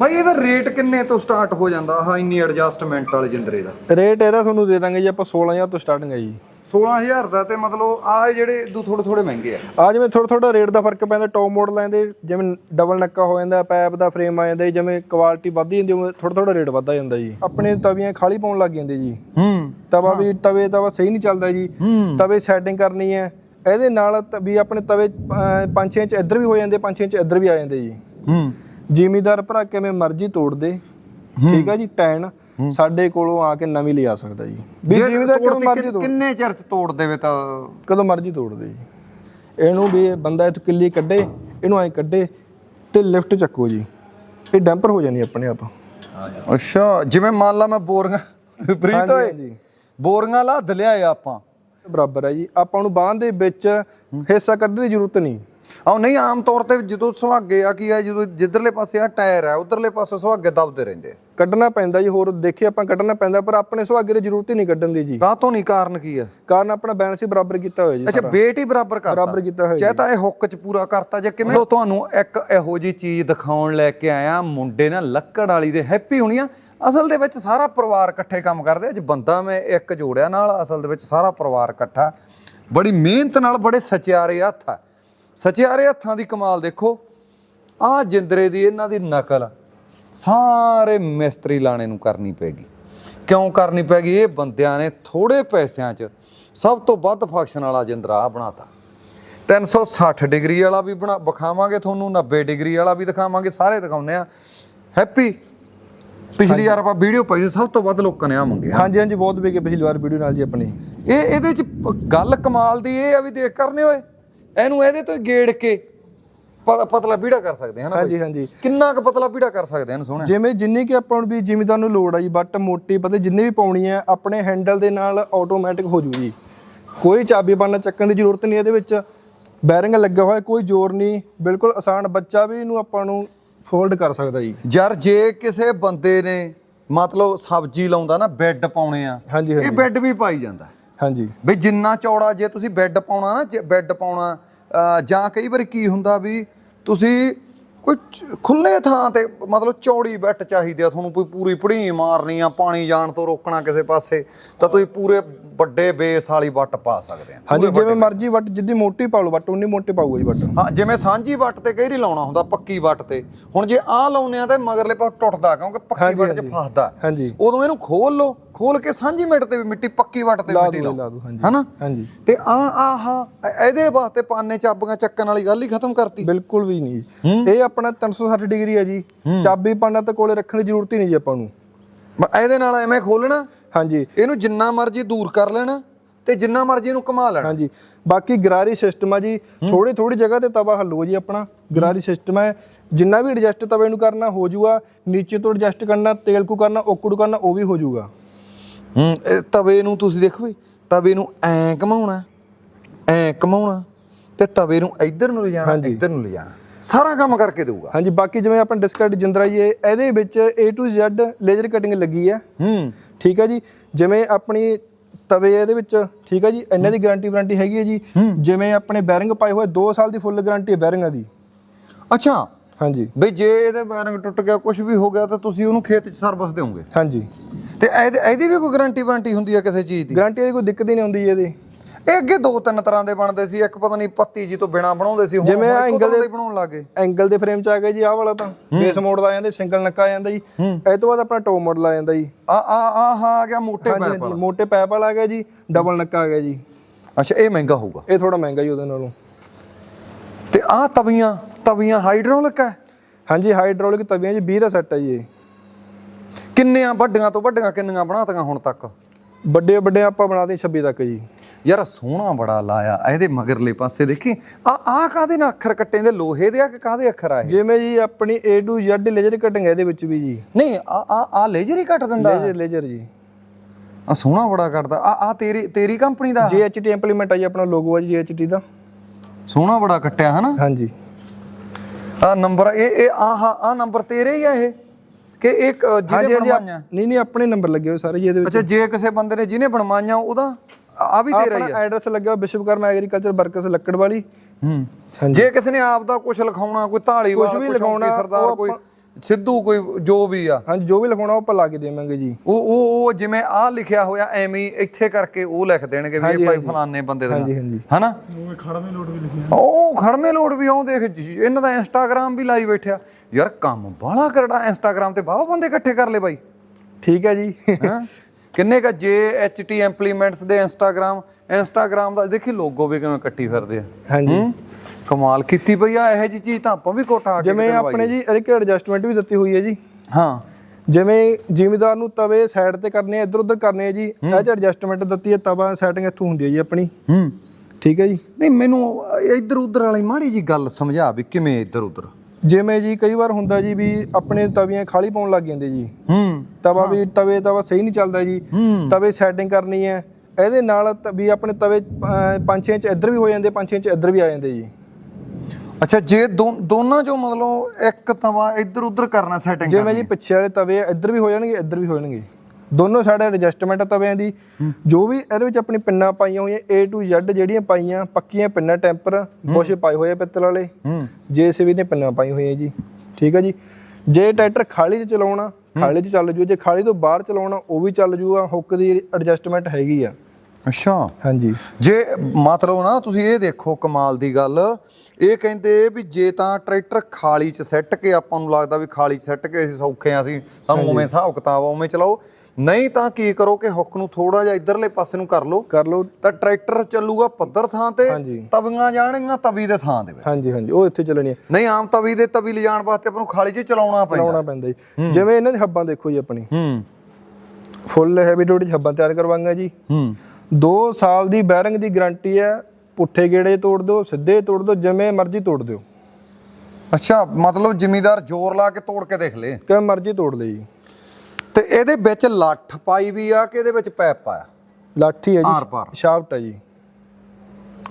ਭਾਈ ਇਹਦਾ ਰੇਟ ਕਿੰਨੇ ਤੋਂ ਸਟਾਰਟ ਹੋ ਜਾਂਦਾ? ਆਹ ਇੰਨੀ ਐਡਜਸਟਮੈਂਟ ਵਾਲੇ ਜਿੰਦਰੇ ਦਾ। ਰੇਟ ਇਹਦਾ ਤੁਹਾਨੂੰ ਦੇ ਦਾਂਗੇ ਜੀ ਆਪਾਂ 16000 ਤੋਂ ਸਟਾਰਟਿੰਗ ਹੈ ਜੀ। 16000 ਦਾ ਤੇ ਮਤਲਬ ਆਹ ਜਿਹੜੇ ਦੂ ਥੋੜੇ ਥੋੜੇ ਮਹਿੰਗੇ ਆ। ਆ ਜਿਵੇਂ ਥੋੜਾ ਥੋੜਾ ਰੇਟ ਦਾ ਫ਼ਰਕ ਪੈਂਦਾ ਟੌਪ ਮਾਡਲ ਲੈਂਦੇ ਜਿਵੇਂ ਡਬਲ ਨੱਕਾ ਹੋ ਜਾਂਦਾ ਪੈਪ ਦਾ ਫਰੇਮ ਆ ਜਾਂਦਾ ਜੀ, ਜਿਵੇਂ ਕੁਆਲਿਟੀ ਵੱਧਦੀ ਜਾਂਦੀ ਉਵੇਂ ਥੋੜਾ ਥੋੜਾ ਰੇਟ ਵੱਧਦਾ ਜਾਂਦਾ ਜੀ। ਆਪਣੇ ਤਵੀਆਂ ਖਾਲੀ ਪਾਉਣ ਲੱਗ ਜਾਂਦੇ ਜੀ। ਹੂੰ ਤਵਾ ਵੀ ਤਵੇ ਤਵਾ ਸਹੀ ਨਹੀਂ ਚੱਲਦਾ ਜੀ। ਤਵੇ ਸੈਟਿੰਗ ਕਰਨੀ ਹੈ। ਇਹਦੇ ਨਾਲ ਵੀ ਆਪਣੇ ਤਵੇ 5-6 ਇੰਚ ਇੱਧਰ ਵੀ ਹੋ ਜਾਂਦੇ 5-6 ਇੰਚ ਇੱਧਰ ਵੀ ਆ ਜਾਂਦੇ ਜੀ। ਹੂੰ। ਜ਼ਿਮੀਦਾਰ ਭਰਾ ਕਿਵੇਂ ਮਰਜ਼ੀ ਤੋੜ ਦੇ। ਠੀਕ ਹੈ ਜੀ ਟੈਨ ਸਾਡੇ ਕੋਲੋਂ ਆ ਕੇ ਨਵੀਂ ਲਿਆ ਸਕਦਾ ਜੀ। ਵੀ ਜ਼ਿਮੀਦਾਰ ਕਿਵੇਂ ਮਰਜ਼ੀ ਤੋੜ। ਕਿੰਨੇ ਚਿਰ ਚ ਤੋੜ ਦੇਵੇ ਤਾਂ? ਕਦੋਂ ਮਰਜ਼ੀ ਤੋੜ ਦੇ ਜੀ। ਇਹਨੂੰ ਵੀ ਬੰਦਾ ਇੱਥੋਂ ਕਿੱਲੀ ਕੱਢੇ ਇਹਨੂੰ ਐ ਕੱਢੇ ਤੇ ਲਿਫਟ ਚੱਕੋ ਜੀ। ਇਹ ਡੈਂਪਰ ਹੋ ਜਾਣੀ ਆਪਣੇ ਆਪ। ਅੱਛਾ ਜਿਵੇਂ ਮੰਨ ਲਾ ਮੈਂ ਬੋਰੀਆਂ ਪ੍ਰੀਤ ਹਾਂਜੀ। ਬੋਰੀਆਂ ਲਾ ਦਲਿਆ ਆਪਾਂ। ਬਰਾਬਰ ਹੈ ਜੀ। ਆਪਾਂ ਨੂੰ ਬਾਂਹ ਦੇ ਵਿੱਚ ਹਿੱਸਾ ਕੱਢਣ ਦੀ ਜ਼ਰੂਰਤ ਨਹੀਂ। ਆਹ ਨਹੀਂ ਆਮ ਤੌਰ ਤੇ ਜਦੋਂ ਸੁਹਾਗੇ ਆ ਕੀ ਆ ਜਦੋਂ ਜਿੱਧਰਲੇ ਪਾਸੇ ਆ ਟਾਇਰ ਆ ਉਧਰਲੇ ਪਾਸੇ ਸੁਹਾਗੇ ਦਬਦੇ ਰਹਿੰਦੇ ਕੱਢਣਾ ਪੈਂਦਾ ਜੀ ਹੋਰ ਦੇਖੇ ਆਪਾਂ ਕੱਢਣਾ ਪੈਂਦਾ ਪਰ ਆਪਣੇ ਸੁਹਾਗੇ ਦੀ ਜ਼ਰੂਰਤ ਹੀ ਨਹੀਂ ਕੱਢਣ ਦੀ ਜੀ। ਕਾਹ ਤੋਂ ਨਹੀਂ ਕਾਰਨ ਕੀ ਆ? ਕਾਰਨ ਆਪਣਾ ਬੈਲੈਂਸ ਹੀ ਬਰਾਬਰ ਕੀਤਾ ਹੋਇਆ ਜੀ ਅੱਛਾ weight ਹੀ ਬਰਾਬਰ ਕਰਤਾ। ਬਰਾਬਰ ਕੀਤਾ ਹੋਇਆ ਚਾਹੇ ਤਾਂ ਇਹ ਹੁੱਕ ਚ ਪੂਰਾ ਕਰਤਾ ਜੇ ਕਿਵੇਂ? ਤੁਹਾਨੂੰ ਇੱਕ ਇਹੋ ਜੀ ਚੀਜ਼ ਦਿਖਾਉਣ ਲੈ ਕੇ ਆਇਆ ਮੁੰਡੇ ਨਾ ਲੱਕੜ ਵਾਲੀ ਦੇ ਹੈਪੀ ਹੋਣੀ ਆ। ਅਸਲ ਦੇ ਵਿੱਚ ਸਾਰਾ ਪਰਿਵਾਰ ਇਕੱਠੇ ਕੰਮ ਕਰਦੇ ਅੱਜ ਬੰਦਾ ਮੈਂ ਇੱਕ ਜੋੜਿਆ ਨਾਲ ਅਸਲ ਦੇ ਵਿੱਚ ਸਾਰਾ ਪਰਿਵਾਰ ਇਕੱਠਾ। ਬੜੀ ਮਿਹਨਤ ਨਾਲ ਬੜੇ ਸਚਿਆਰੇ ਹੱਥ ਆ। ਸਚਿਆਰੇ ਹੱਥਾਂ ਦੀ ਕਮਾਲ ਦੇਖੋ। ਆਹ ਜਿੰਦਰੇ ਦੀ ਇਹਨਾਂ ਦੀ ਨਕਲ ਸਾਰੇ ਮਿਸਤਰੀ ਲਾਣੇ ਨੂੰ ਕਰਨੀ ਪੈਗੀ। ਕਿਉਂ ਕਰਨੀ ਪੈਗੀ? ਇਹ ਬੰਦਿਆਂ ਨੇ ਥੋੜੇ ਪੈਸਿਆਂ 'ਚ ਸਭ ਤੋਂ ਵੱਧ ਫੰਕਸ਼ਨ ਵਾਲਾ ਜਿੰਦਰਾ ਬਣਾਤਾ। 360 ਡਿਗਰੀ ਵਾਲਾ ਵੀ ਬਣਾ ਵਿਖਾਵਾਂਗੇ ਤੁਹਾਨੂੰ 90 ਡਿਗਰੀ ਵਾਲਾ ਵੀ ਦਿਖਾਵਾਂਗੇ ਸਾਰੇ ਦਿਖਾਉਂਦੇ ਆ। ਹੈਪੀ ਪਿਛਲੀ ਵਾਰ ਆਪਾਂ ਵੀਡੀਓ ਪਾਈ ਸੀ ਸਭ ਤੋਂ ਵੱਧ ਲੋਕਾਂ ਨੇ ਆ। ਮੰਗਿਆ ਹਾਂਜੀ ਹਾਂਜੀ ਬਹੁਤ ਵਿਕੇ ਪਿਛਲੀ ਵਾਰ ਵੀਡੀਓ ਨਾਲ ਜੀ ਆਪਣੀ। ਇਹ ਇਹਦੇ ਚ ਗੱਲ ਕਮਾਲ ਦੀ ਇਹ ਆ ਵੀ ਦੇਖ ਕਰਨੇ ਓਏ। ਇਹਨੂੰ ਇਹਦੇ ਤੋਂ ਗੇੜ ਕੇ ਪਤਲਾ ਪੀੜਾ ਕਰ ਸਕਦੇ ਹਾਂ ਨਾ ਹਾਂਜੀ ਹਾਂਜੀ। ਕਿੰਨਾ ਕੁ ਪਤਲਾ ਪੀੜਾ ਕਰ ਸਕਦੇ ਹਨ ਸੋਹਣਾ ਜਿਵੇਂ ਜਿੰਨੀ ਕਿ ਆਪਾਂ ਨੂੰ ਵੀ ਜ਼ਿਮੀਦਾਰ ਨੂੰ ਲੋੜ ਆ ਜੀ ਬੱਟ ਮੋਟੀ ਪਤਾ ਜਿੰਨੀ ਵੀ ਪਾਉਣੀ ਹੈ ਆਪਣੇ ਹੈਂਡਲ ਦੇ ਨਾਲ ਆਟੋਮੈਟਿਕ ਹੋ ਜੂ ਜੀ। ਕੋਈ ਚਾਬੀ ਬੰਨ ਚੱਕਣ ਦੀ ਜ਼ਰੂਰਤ ਨਹੀਂ ਇਹਦੇ ਵਿੱਚ। ਬੈਰਿੰਗ ਲੱਗਾ ਹੋਇਆ ਕੋਈ ਜ਼ੋਰ ਨਹੀਂ। ਬਿਲਕੁਲ ਆਸਾਨ ਬੱਚਾ ਵੀ ਇਹਨੂੰ ਆਪਾਂ ਨੂੰ ਫੋਲਡ ਕਰ ਸਕਦਾ ਜੀ। ਯਾਰ ਜੇ ਕਿਸੇ ਬੰਦੇ ਨੇ ਮਤਲਬ ਸਬਜ਼ੀ ਲਾਉਂਦਾ ਨਾ ਬੈੱਡ ਪਾਉਣੇ ਆ ਹਾਂਜੀ ਇਹ ਬੈੱਡ ਵੀ ਪਾਈ ਜਾਂਦਾ। ਹਾਂਜੀ। ਵੀ ਜਿੰਨਾ ਚੌੜਾ ਜੇ ਤੁਸੀਂ ਬੈੱਡ ਪਾਉਣਾ ਨਾ ਬੈੱਡ ਪਾਉਣਾ ਜਾਂ ਕਈ ਵਾਰੀ ਕੀ ਹੁੰਦਾ ਵੀ ਤੁਸੀਂ ਕੋਈ ਖੁੱਲੇ ਥਾਂ ਤੇ ਮਤਲਬ ਚੌੜੀ ਬੈੱਡ ਚਾਹੀਦੀ ਆ ਤੁਹਾਨੂੰ ਕੋਈ ਪੂਰੀ ਪੜੀ ਮਾਰਨੀ ਆ ਪਾਣੀ ਜਾਣ ਤੋਂ ਰੋਕਣਾ ਕਿਸੇ ਪਾਸੇ ਤਾਂ ਤੁਸੀਂ ਪੂਰੇ ਵੱਡੇ ਬੇਸ ਵਾਲੀ ਵੱਟ ਪਾ ਸਕਦੇ ਆ। ਹਾਂਜੀ ਜਿਵੇਂ ਮਰਜ਼ੀ ਬੱਟ ਜਿੱਦੀ ਮੋਟੀ ਪਾ ਲਓ ਬੱਟ ਉਨੀ ਮੋਟੀ ਪਾਊਗਾ ਜੀ ਬੱਟ ਹਾਂ ਜਿਵੇਂ ਸਾਂਝੀ ਵੱਟ ਤੇ ਕਈ ਵਾਰੀ ਲਾਉਣਾ ਹੁੰਦਾ ਪੱਕੀ ਵੱਟ ਤੇ। ਹੁਣ ਜੇ ਆਹ ਲਾਉਨੇ ਆ ਤੇ ਮਗਰਲੇ ਪਾਸੇ ਟੁੱਟਦਾ ਕਿਉਂਕਿ ਪੱਕੀ ਵੱਟ 'ਚ। ਫਸਦਾ। ਹਾਂਜੀ। ਉਦੋਂ ਇਹਨੂੰ ਖੋਲ ਲਓ ਖੋਲ ਕੇ ਸਾਂਝੀ ਮਿੱਟ ਤੇ ਵੀ ਮਿੱਟੀ ਪੱਕੀ ਵੱਟ ਤੇ ਮਿੱਟੀ ਲਾ ਦੋ ਹਾਂਜੀ। ਹਨਾ? ਹਾਂਜੀ। ਤੇ ਆ ਆਹ ਇਹਦੇ ਵਾਸਤੇ ਪਾਨੇ ਚਾਬੀਆਂ ਚੱਕਣ ਵਾਲੀ ਗੱਲ ਹੀ ਖਤਮ ਕਰਤੀ। ਬਿਲਕੁਲ ਵੀ ਨਹੀਂ। ਇਹ ਆਪਣਾ 360 ਡਿਗਰੀ ਹੈ ਜੀ। ਚਾਬੀ ਪਾਣਾ ਤਾਂ ਕੋਲੇ ਰੱਖਣ ਦੀ ਜ਼ਰੂਰਤ ਹੀ ਨਹੀਂ ਜੀ ਆਪਾਂ ਨੂੰ। ਇਹਦੇ ਨਾਲ ਐਵੇਂ ਖੋਲਣਾ? ਹਾਂਜੀ। ਇਹਨੂੰ ਜਿੰਨਾ ਮਰਜ਼ੀ ਦੂਰ ਕਰ ਲੈਣਾ ਤੇ ਜਿੰਨਾ ਮਰਜ਼ੀ ਇਹਨੂੰ ਘੁਮਾ ਲੈਣਾ। ਹਾਂਜੀ। ਬਾਕੀ ਗਰਾਰੀ ਸਿਸਟਮ ਆ ਜੀ। ਥੋੜੀ ਥੋੜੀ ਜਗ੍ਹਾ ਤੇ ਤਵਾ ਹੱਲੋ ਜੀ ਆਪਣਾ। ਗਰਾਰੀ ਸਿਸਟਮ ਹੈ ਜਿੰਨਾ ਵੀ ਐਡਜਸਟ ਤਵੇ ਨੂੰ ਕਰਨਾ ਹੋ ਜਾਊਗਾ ਨੀਚੇ ਤੋਂ ਐਡਜਸਟ ਕਰਨਾ ਤੇਲ ਕੂ ਕਰਨਾ ਔਕੜ ਕਰਨਾ ਉਹ ਵੀ ਹੋ ਜਾਊਗਾ ਹੂੰ ਇਹ ਤਵੇ ਨੂੰ ਤੁਸੀਂ ਦੇਖੋ ਵੀ ਤਵੇ ਨੂੰ ਐਂ ਘਮਾਉਣਾ ਐਂ ਘਮਾਉਣਾ ਤੇ ਤਵੇ ਨੂੰ ਇੱਧਰ ਨੂੰ ਲਿਜਾਣਾ। ਇੱਧਰ ਨੂੰ ਲਿਜਾਣਾ। ਸਾਰਾ ਕੰਮ ਕਰਕੇ ਦੇਊਗਾ। ਹਾਂਜੀ ਬਾਕੀ ਜਿਵੇਂ ਆਪਾਂ ਡਿਸਕਟ ਜਿੰਦਰਾ ਜੀ ਇਹ- ਇਹਦੇ ਵਿੱਚ A to Z laser cutting ਲੱਗੀ ਹੈ ਹੂੰ। ਠੀਕ ਹੈ ਜੀ? ਜਿਵੇਂ ਆਪਣੀ ਤਵੇ ਇਹਦੇ ਵਿੱਚ ਠੀਕ ਹੈ ਜੀ? ਇਹਨਾਂ ਦੀ ਗਾਰੰਟੀ ਵਾਰੰਟੀ ਹੈਗੀ ਹੈ ਜੀ। ਜਿਵੇਂ ਆਪਣੇ ਬੈਰਿੰਗ ਪਾਏ ਹੋਏ 2 ਸਾਲ ਦੀ ਫੁੱਲ ਗਾਰੰਟੀ ਹੈ ਬੈਰਿੰਗਾਂ ਦੀ। ਅੱਛਾ। ਹਾਂਜੀ। ਬਈ ਜੇ ਇਹਦੇ ਬੈਰਿੰਗ ਟੁੱਟ ਗਿਆ ਕੁਝ ਵੀ ਹੋ ਗਿਆ ਤਾਂ ਤੁਸੀਂ ਉਹਨੂੰ ਖੇਤ 'ਚ ਸਰਵਿਸ ਦਿਓਗੇ। ਹਾਂਜੀ। ਤੇ ਇਹਦੇ ਇਹਦੀ ਵੀ ਕੋਈ ਗਾਰੰਟੀ ਵਾਰੰਟੀ ਹੁੰਦੀ ਹੈ ਕਿਸੇ ਚੀਜ਼ ਦੀ? ਗਾਰੰਟੀ ਦੀ ਕੋਈ ਦਿੱਕਤ ਹੀ ਨਹੀਂ ਹੁੰਦੀ ਇਹਦੀ। ਇਹ ਅੱਗੇ ਦੋ ਤਿੰਨ ਤਰ੍ਹਾਂ ਦੇ ਬਣਦੇ ਸੀ। ਇੱਕ ਪਤਾ ਨਹੀਂ ਪੱਤੀ ਜੀ ਤੋਂ ਬਿਨਾ ਬਣਾਉਂਦੇ ਸੀ ਹੁਣ ਜਿਵੇਂ ਆਹ ਐਂਗਲ ਦੇ- ਬਣਾਉਣ ਲੱਗੇ ਐਂਗਲ ਦੇ ਫਰੇਮ ਚ ਆ ਗਿਆ ਜੀ ਆਹ ਵਾਲਾ ਤਾਂ। ਬੇਸ ਮੋਡ ਦਾ ਆ ਜਾਂਦਾ ਸਿੰਗਲ ਨੱਕਾ ਆ ਜਾਂਦਾ ਜੀ। ਇਹ ਤੋਂ ਬਾਅਦ ਆਪਣਾ ਟੌਪ ਮਾਡਲ ਆ ਜਾਂਦਾ ਜੀ। ਆ ਆ ਆ ਹਾਂ ਆ ਗਿਆ ਮੋਟੇ ਪੈਪ ਵਾਲਾ। ਮੋਟੇ ਪੈਪ ਵਾਲਾ ਆ ਗਿਆ ਜੀ ਡਬਲ ਨੱਕਾ ਆ ਗਿਆ ਜੀ। ਅੱਛਾ ਇਹ ਮਹਿੰਗਾ ਹੋਊਗਾ। ਇਹ ਥੋੜਾ ਮਹਿੰਗਾ ਜੀ ਉਹਦੇ ਨਾਲੋਂ। ਤੇ ਆ ਤਵੀਆਂ ਤਵੀਆਂ ਹਾਈਡ੍ਰੋਲਿਕ ਹੈ? ਹਾਂਜੀ ਹਾਈਡ੍ਰੋਲਿਕ ਤਵੀਆਂ ਜੀ 20 ਦਾ ਸੈੱਟ ਹੈ ਜੀ ਇਹ। ਕਿੰਨੀਆਂ ਵੱਡੀਆਂ ਤੋਂ ਵੱਡੀਆਂ ਕਿੰਨੀਆਂ ਬਣਾਤੀਆਂ ਹੁਣ ਤੱਕ? ਵੱਡੇ ਵੱਡੇ ਆਪਾਂ ਬਣਾਦੇ 26 ਤੱਕ ਜੀ। ਯਾਰ ਸੋਹਣਾ ਬੜਾ ਲਾਇਆ। ਇਹਦੇ ਮਗਰਲੇ ਪਾਸੇ ਦੇਖੀ। ਆ ਆ ਕਾਦੇ ਨਾਲ ਅੱਖਰ ਕੱਟੇ ਦੇ ਲੋਹੇ ਦੇ ਆ ਕਿ ਕਾਦੇ ਅੱਖਰ ਆ ਇਹ? ਜਿਵੇਂ ਜੀ ਆਪਣੀ A to Z laser cutting ਇਹਦੇ ਵਿੱਚ ਵੀ ਜੀ। ਨਹੀਂ ਆ ਆ ਆ ਲੇਜ਼ਰ ਹੀ ਕੱਟ ਦਿੰਦਾ? ਲੇਜ਼ਰ ਲੇਜ਼ਰ ਜੀ। ਆ ਸੋਹਣਾ ਬੜਾ ਕੱਟਦਾ ਆ ਆ ਤੇਰੀ ਤੇਰੀ ਕੰਪਨੀ ਦਾ? GHT ਇੰਪਲੀਮੈਂਟ ਆ ਜੀ ਆਪਣਾ ਲੋਗੋ ਹੈ ਜੀ GHT ਦਾ। ਸੋਹਣਾ ਬੜਾ ਕੱਟਿਆ ਹਨਾ? ਹਾਂਜੀ। ਆ ਨੰਬਰ ਇਹ ਇਹ ਆਹ ਆ ਨੰਬਰ ਤੇਰੇ ਹੀ ਆ ਇਹ? ਕਿ ਇੱਕ ਹਾਂਜੀ ਜਿਹਦੇ ਬਣਵਾਈਆਂ? ਨਹੀਂ ਨਹੀਂ ਆਪਣੇ ਨੰਬਰ ਲੱਗੇ ਹੋਏ ਸਾਰੇ ਜੀ ਇਹਦੇ ਵਿੱਚ। ਅੱਛਾ ਜੇ ਕਿਸੇ ਬੰਦੇ ਨੇ ਜਿਹਨੇ ਬਣਵਾਈਆਂ ਉਹਦਾ ਆ ਵੀ ਤੇਰਾ ਹੀ ਆਪਣਾ ਆ ਐਡਰੈਸ ਲੱਗਾ ਹੋਇਆ ਵਿਸ਼ਵਕਰਮਾ ਐਗਰੀਕਲਚਰ ਵਰਕਰਸ ਲੱਕੜ ਵਾਲੀ। ਹੂੰ। ਜੇ ਕਿਸੇ ਨੇ ਆਪ ਦਾ ਕੁਝ ਲਿਖਾਉਣਾ ਕੋਈ ਢਾਲੀਵਾਲ ਵੀ ਲਿਖਾਉਣਾ, ਸਰਦਾਰ ਕੋਈ ਸਿੱਧੂ ਕੋਈ ਜੋ ਵੀ ਆ। ਹਾਂਜੀ ਜੋ ਵੀ ਲਿਖਾਉਣਾ ਉਹ ਆਪਾਂ ਲਾ ਕੇ ਦੇਵਾਂਗੇ ਜੀ। ਉਹ ਉਹ ਉਹ ਜਿਵੇਂ ਆ ਲਿਖਿਆ ਹੋਇਆ ਐਵੇਂ ਹੀ ਇੱਥੇ ਕਰਕੇ ਉਹ ਲਿਖ ਦੇਣਗੇ ਵੀ ਇਹ ਭਾਈ। ਫਲਾਣੇ ਬੰਦੇ ਦਾ ਹਾਂਜੀ। ਹਾਂਜੀ। ਹਨਾ? ਉਹ ਖੜਵੇਂ ਲੋਟ ਵੀ ਲਿਖਿਆ ਉਹ ਖੜਮੇ ਲੋਡ ਵੀ ਆਉਂ ਦੇਖ ਜੀ, ਇਹਨਾਂ ਦਾ ਇੰਸਟਾਗ੍ਰam ਵੀ ਲਾਈ ਬੈਠਿਆ। ਯਾਰ ਕੰਮ ਬਾਹਲਾ ਕਰੜਾ ਇੰਸਟਾਗ੍ਰam ਤੇ ਬਾਹਵਾ ਬੰਦੇ ਇਕੱਠੇ ਕਰ ਲਏ ਬਾਈ। ਠੀਕ ਹੈ ਜੀ। ਹੈਂ? ਕਿੰਨੇ ਕਾ ਜੇ ਐਚ ਟੀ ਇੰਪਲੀਮੈਂਟਸ ਦੇ ਇੰਸਟਾਗ੍ਰam ਇੰਸਟਾਗ੍ਰam ਦਾ ਦੇਖੀ ਲੋਗੋ ਵੀ ਕਿਵੇਂ ਕੱਟੀ ਫਿਰਦੇ ਆ। ਹਾਂਜੀ। ਕਮਾਲ ਕੀਤੀ ਬਈ ਆ ਇਹੋ ਜੀ ਚੀਜ਼ ਤਾਂ ਆਪਾਂ ਵੀ ਕੋਠਾ ਆ ਕੇ ਜਿਵੇਂ ਆਪਣੇ ਜੀ ਇਹਦੇ ਕਿ ਐਡਜਸਟਮੈਂਟ ਵੀ ਦਿੱਤੀ ਹੋਈ ਹੈ ਜੀ। ਹਾਂ। ਜਿਵੇਂ ਜ਼ਿਮੀਦਾਰ ਨੂੰ ਤਵੇ ਸਾਈਡ ਤੇ ਕਰਨੇ ਆ ਇੱਧਰ ਉੱਧਰ ਕਰਨੇ ਆ ਜੀ ਇਹ ਚ ਐਡਜਸਟਮੈਂਟ ਦਿੱਤੀ ਹੈ ਤਵਾ ਸੈਟਿੰਗ ਇੱਥੋਂ ਹੁੰਦੀ ਹੈ ਜੀ ਆਪਣੀ। ਹੂੰ। ਠੀਕ ਹੈ ਜੀ? ਨਹੀਂ ਮੈਨੂੰ ਇੱਧਰ ਉੱਧਰ ਵਾਲੀ ਮਾੜੀ ਜੀ ਗੱਲ ਸਮਝਾ ਵੀ ਕਿਵੇਂ ਇੱਧਰ ਉੱਧਰ ਜਿਵੇਂ ਜੀ ਕਈ ਵਾਰ ਹੁੰਦਾ ਜੀ ਵੀ ਆਪਣੇ ਤਵੀਆਂ ਖਾਲੀ ਪਾਉਣ ਲੱਗ ਜਾਂਦੇ ਜੀ। ਹੂੰ। ਤਵਾ ਵੀ ਤਵੇ ਤਵਾ ਸਹੀ ਨਹੀਂ ਚੱਲਦਾ ਜੀ। ਤਵੇ ਸੈਟਿੰਗ ਕਰਨੀ ਹੈ। ਇਹਦੇ ਨਾਲ ਵੀ ਆਪਣੇ ਤਵੇ 5-6 ਇੰਚ ਇੱਧਰ ਵੀ ਹੋ ਜਾਂਦੇ 5-6 ਇੰਚ ਇੱਧਰ ਵੀ ਆ ਜਾਂਦੇ ਜੀ। ਅੱਛਾ ਜੇ ਦੋ- ਦੋਨਾਂ ਚੋਂ ਮਤਲਬ ਇੱਕ ਤਵਾ ਇੱਧਰ ਉੱਧਰ ਕਰਨਾ ਸੈਟਿੰਗ ਜਿਵੇਂ ਜੀ ਪਿੱਛੇ ਵਾਲੇ ਤਵੇ ਆ, ਇੱਧਰ ਵੀ ਹੋ ਜਾਣਗੇ ਇੱਧਰ ਵੀ ਹੋ ਜਾਣਗੇ। ਦੋਨੋਂ ਸਾਡੇ ਐਡਜਸਟਮੈਂਟ ਤਵਿਆਂ ਦੀ। ਜੋ ਵੀ ਇਹਦੇ ਵਿੱਚ ਆਪਣੀ ਪਿੰਨਾਂ ਪਾਈਆਂ ਹੋਈਆਂ A to Z ਜਿਹੜੀਆਂ ਪਾਈਆਂ ਪੱਕੀਆਂ ਪਿੰਨਾਂ ਟੈਂਪਰ ਬੁਸ਼ ਪਾਏ ਹੋਏ ਆ ਪਿੱਤਲ ਵਾਲੇ। ਜੇਸੀਬੀ ਦੀਆਂ ਪਿੰਨਾਂ ਪਾਈ ਹੋਈਆਂ ਜੀ। ਠੀਕ ਹੈ ਜੀ? ਜੇ ਟਰੈਕਟਰ ਖਾਲੀ 'ਚ ਚਲਾਉਣਾ ਖਾਲੀ 'ਚ ਚੱਲ ਜੂ ਜੇ ਖਾਲੀ ਤੋਂ ਬਾਹਰ ਚਲਾਉਣਾ ਉਹ ਵੀ ਚੱਲ ਜੂਗਾ ਹੁੱਕ ਦੀ ਐਡਜਸਟਮੈਂਟ ਹੈਗੀ ਆ। ਅੱਛਾ। ਹਾਂਜੀ। ਜੇ ਮਤਲਬ ਨਾ ਤੁਸੀਂ ਇਹ ਦੇਖੋ ਕਮਾਲ ਦੀ ਗੱਲ ਇਹ ਕਹਿੰਦੇ ਵੀ ਜੇ ਤਾਂ ਟਰੈਕਟਰ ਖਾਲੀ ਚ ਸੈੱਟ ਕੇ ਆਪਾਂ ਨੂੰ ਲੱਗਦਾ ਵੀ ਖਾਲੀ ਚ ਸੈੱਟ ਕੇ ਅਸੀਂ ਸੌਖੇ ਆ ਅਸੀਂ ਸਾਨੂੰ ਉਵੇਂ ਹਿਸਾਬ ਕਿਤਾਬ ਉਵੇਂ ਚਲਾਓ। ਨਹੀਂ ਤਾਂ ਕੀ ਕਰੋ ਕਿ ਹੁੱਕ ਨੂੰ ਥੋੜਾ ਜਿਹਾ ਇਧਰਲੇ ਪਾਸੇ ਨੂੰ ਕਰ ਲਓ। ਕਰ ਲਓ। ਤਾਂ ਟਰੈਕਟਰ ਚੱਲੂਗਾ ਪੱਧਰ ਥਾਂ ਤੇ। ਤਵੀਆਂ ਜਾਣਗੀਆਂ ਤਵੀ ਦੇ ਥਾਂ ਦੇ ਵਿੱਚ। ਹਾਂਜੀ ਹਾਂਜੀ ਉਹ ਇੱਥੇ ਚੱਲਣੀ ਹੈ ਨਹੀਂ ਆਮ ਤਵੀ ਦੇ ਤਵੀ ਲਿਜਾਣ ਵਾਸਤੇ ਆਪਾਂ ਨੂੰ ਖਾਲੀ ਚ ਚਲਾਉਣਾ ਪੈਂਦਾ। ਚਲਾਉਣਾ ਪੈਂਦਾ ਜੀ। ਜਿਵੇਂ ਇਹਨਾਂ ਦੀ ਹੱਬਾਂ ਦੇਖੋ ਜੀ ਆਪਣੀ। ਹੂੰ। ਫੁੱਲ ਹੈਵੀ ਡਿਊਟੀ ਹੱਬਾਂ ਤਿਆਰ ਕਰਵਾਂਗਾ ਜੀ। ਹੂੰ। 2 ਸਾਲ ਦੀ ਬੈਰਿੰਗ ਦੀ ਗਾਰੰਟੀ ਹੈ ਪੁੱਠੇ ਗੇੜੇ ਤੋੜ ਦਿਓ ਸਿੱਧੇ ਤੋੜ ਦਿਓ ਜਿਵੇਂ ਮਰਜ਼ੀ ਤੋੜ ਦਿਓ। ਅੱਛਾ ਮਤਲਬ ਜ਼ਿਮੀਦਾਰ ਜ਼ੋਰ ਲਾ ਕੇ ਤੋੜ ਕੇ ਦੇਖ ਲੇ। ਕਿਵੇਂ ਮਰਜ਼ੀ ਤੋੜ ਲਈ ਜੀ। ਤੇ ਇਹਦੇ ਵਿੱਚ ਲੱਠ ਪਾਈ ਵੀ ਆ ਕਿ ਇਹਦੇ ਵਿੱਚ ਪੈਪ ਪਾਇਆ ਲਾਠੀ ਹੈ ਆਰ ਜੀ। ਸ਼ਾਫਟ ਹੈ ਜੀ।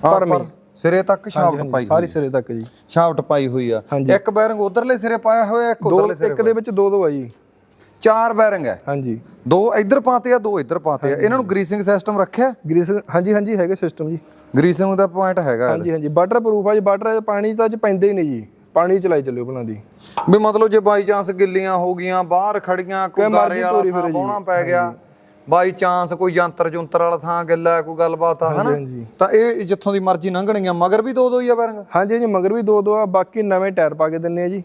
ਆਰ ਭਰਮੀ। ਪਾਰ ਸਿਰੇ ਤੱਕ ਸ਼ਾਫਟ ਹਾਂਜੀ, ਪਾਈ ਸਾਰੀ ਹੋਈ ਸਿਰੇ ਤੱਕ ਜੀ। ਸ਼ਾਫਟ ਪਾਈ ਹੋਈ ਆ। ਹਾਂਜੀ। ਇੱਕ ਬੈਰਿੰਗ ਉਧਰਲੇ ਸਿਰੇ ਪਾਇਆ ਹੋਇਆ ਇੱਕ ਦੋ ਉਧਰਲੇ ਸਿਰੇ ਇੱਕ ਦੇ ਵਿੱਚ ਦੋ ਦੋ ਆ ਜੀ। ਚਾਰ ਬੈਰਿੰਗ ਹੈ ਹਾਂਜੀ। ਦੋ ਇੱਧਰ ਪਾਤੇ ਆ ਦੋ ਇੱਧਰ ਪਾਤੇ ਆ। ਇਹਨਾਂ ਨੂੰ ਗਰੀਸਿੰਗ ਸਿਸਟਮ ਰੱਖਿਆ? ਗ੍ਰੀਸ ਹਾਂਜੀ ਹਾਂਜੀ ਹੈਗੇ ਸਿਸਟਮ ਜੀ। ਗਰੀਸਿੰਗ ਦਾ ਪੁਆਇੰਟ ਹੈਗਾ। ਹਾਂਜੀ ਹਾਂਜੀ। ਵਾਟਰ ਪ੍ਰੂਫ ਆ ਜੀ ਵਾਟਰ ਪਾਣੀ ਤਾਂ ਚ ਪੈਂਦੇ ਹੀ ਨਹੀਂ ਜੀ। ਪਾਣੀ ਚਲਾਈ ਚੱਲਿਓ ਭਲਾਂ ਦੀ ਵੀ ਮਤਲਬ ਜੇ ਬਾਈ ਚਾਂਸ ਗਿੱਲੀਆਂ ਹੋ ਗਈਆਂ ਬਾਹਰ ਖੜੀਆਂ ਕੋਈ ਕੋਈ ਮਰਜ਼ੀ ਗਾਰੇ ਵਾਲਾ ਥਾਂ। ਬਾਉਣਾ ਪੈ ਗਿਆ। ਬਾਈ ਚਾਂਸ ਕੋਈ ਯੰਤਰ ਜੁੰਤਰ ਵਾਲਾ ਥਾਂ ਗਿੱਲਾ ਕੋਈ ਗੱਲਬਾਤ ਆ ਹਨਾ। ਤਾਂ ਇਹ ਜਿੱਥੋਂ ਦੀ ਮਰਜ਼ੀ ਲੰਘਣਗੀਆਂ ਮਗਰ ਵੀ ਦੋ ਦੋ ਹੀ ਆ ਬੈਰਿੰਗ। ਹਾਂਜੀ ਜੀ ਮਗਰ ਵੀ ਦੋ ਦੋ ਆ ਬਾਕੀ ਨਵੇਂ ਟਾਇਰ ਪਾ ਕੇ ਦਿੰਨੇ ਆ ਜੀ।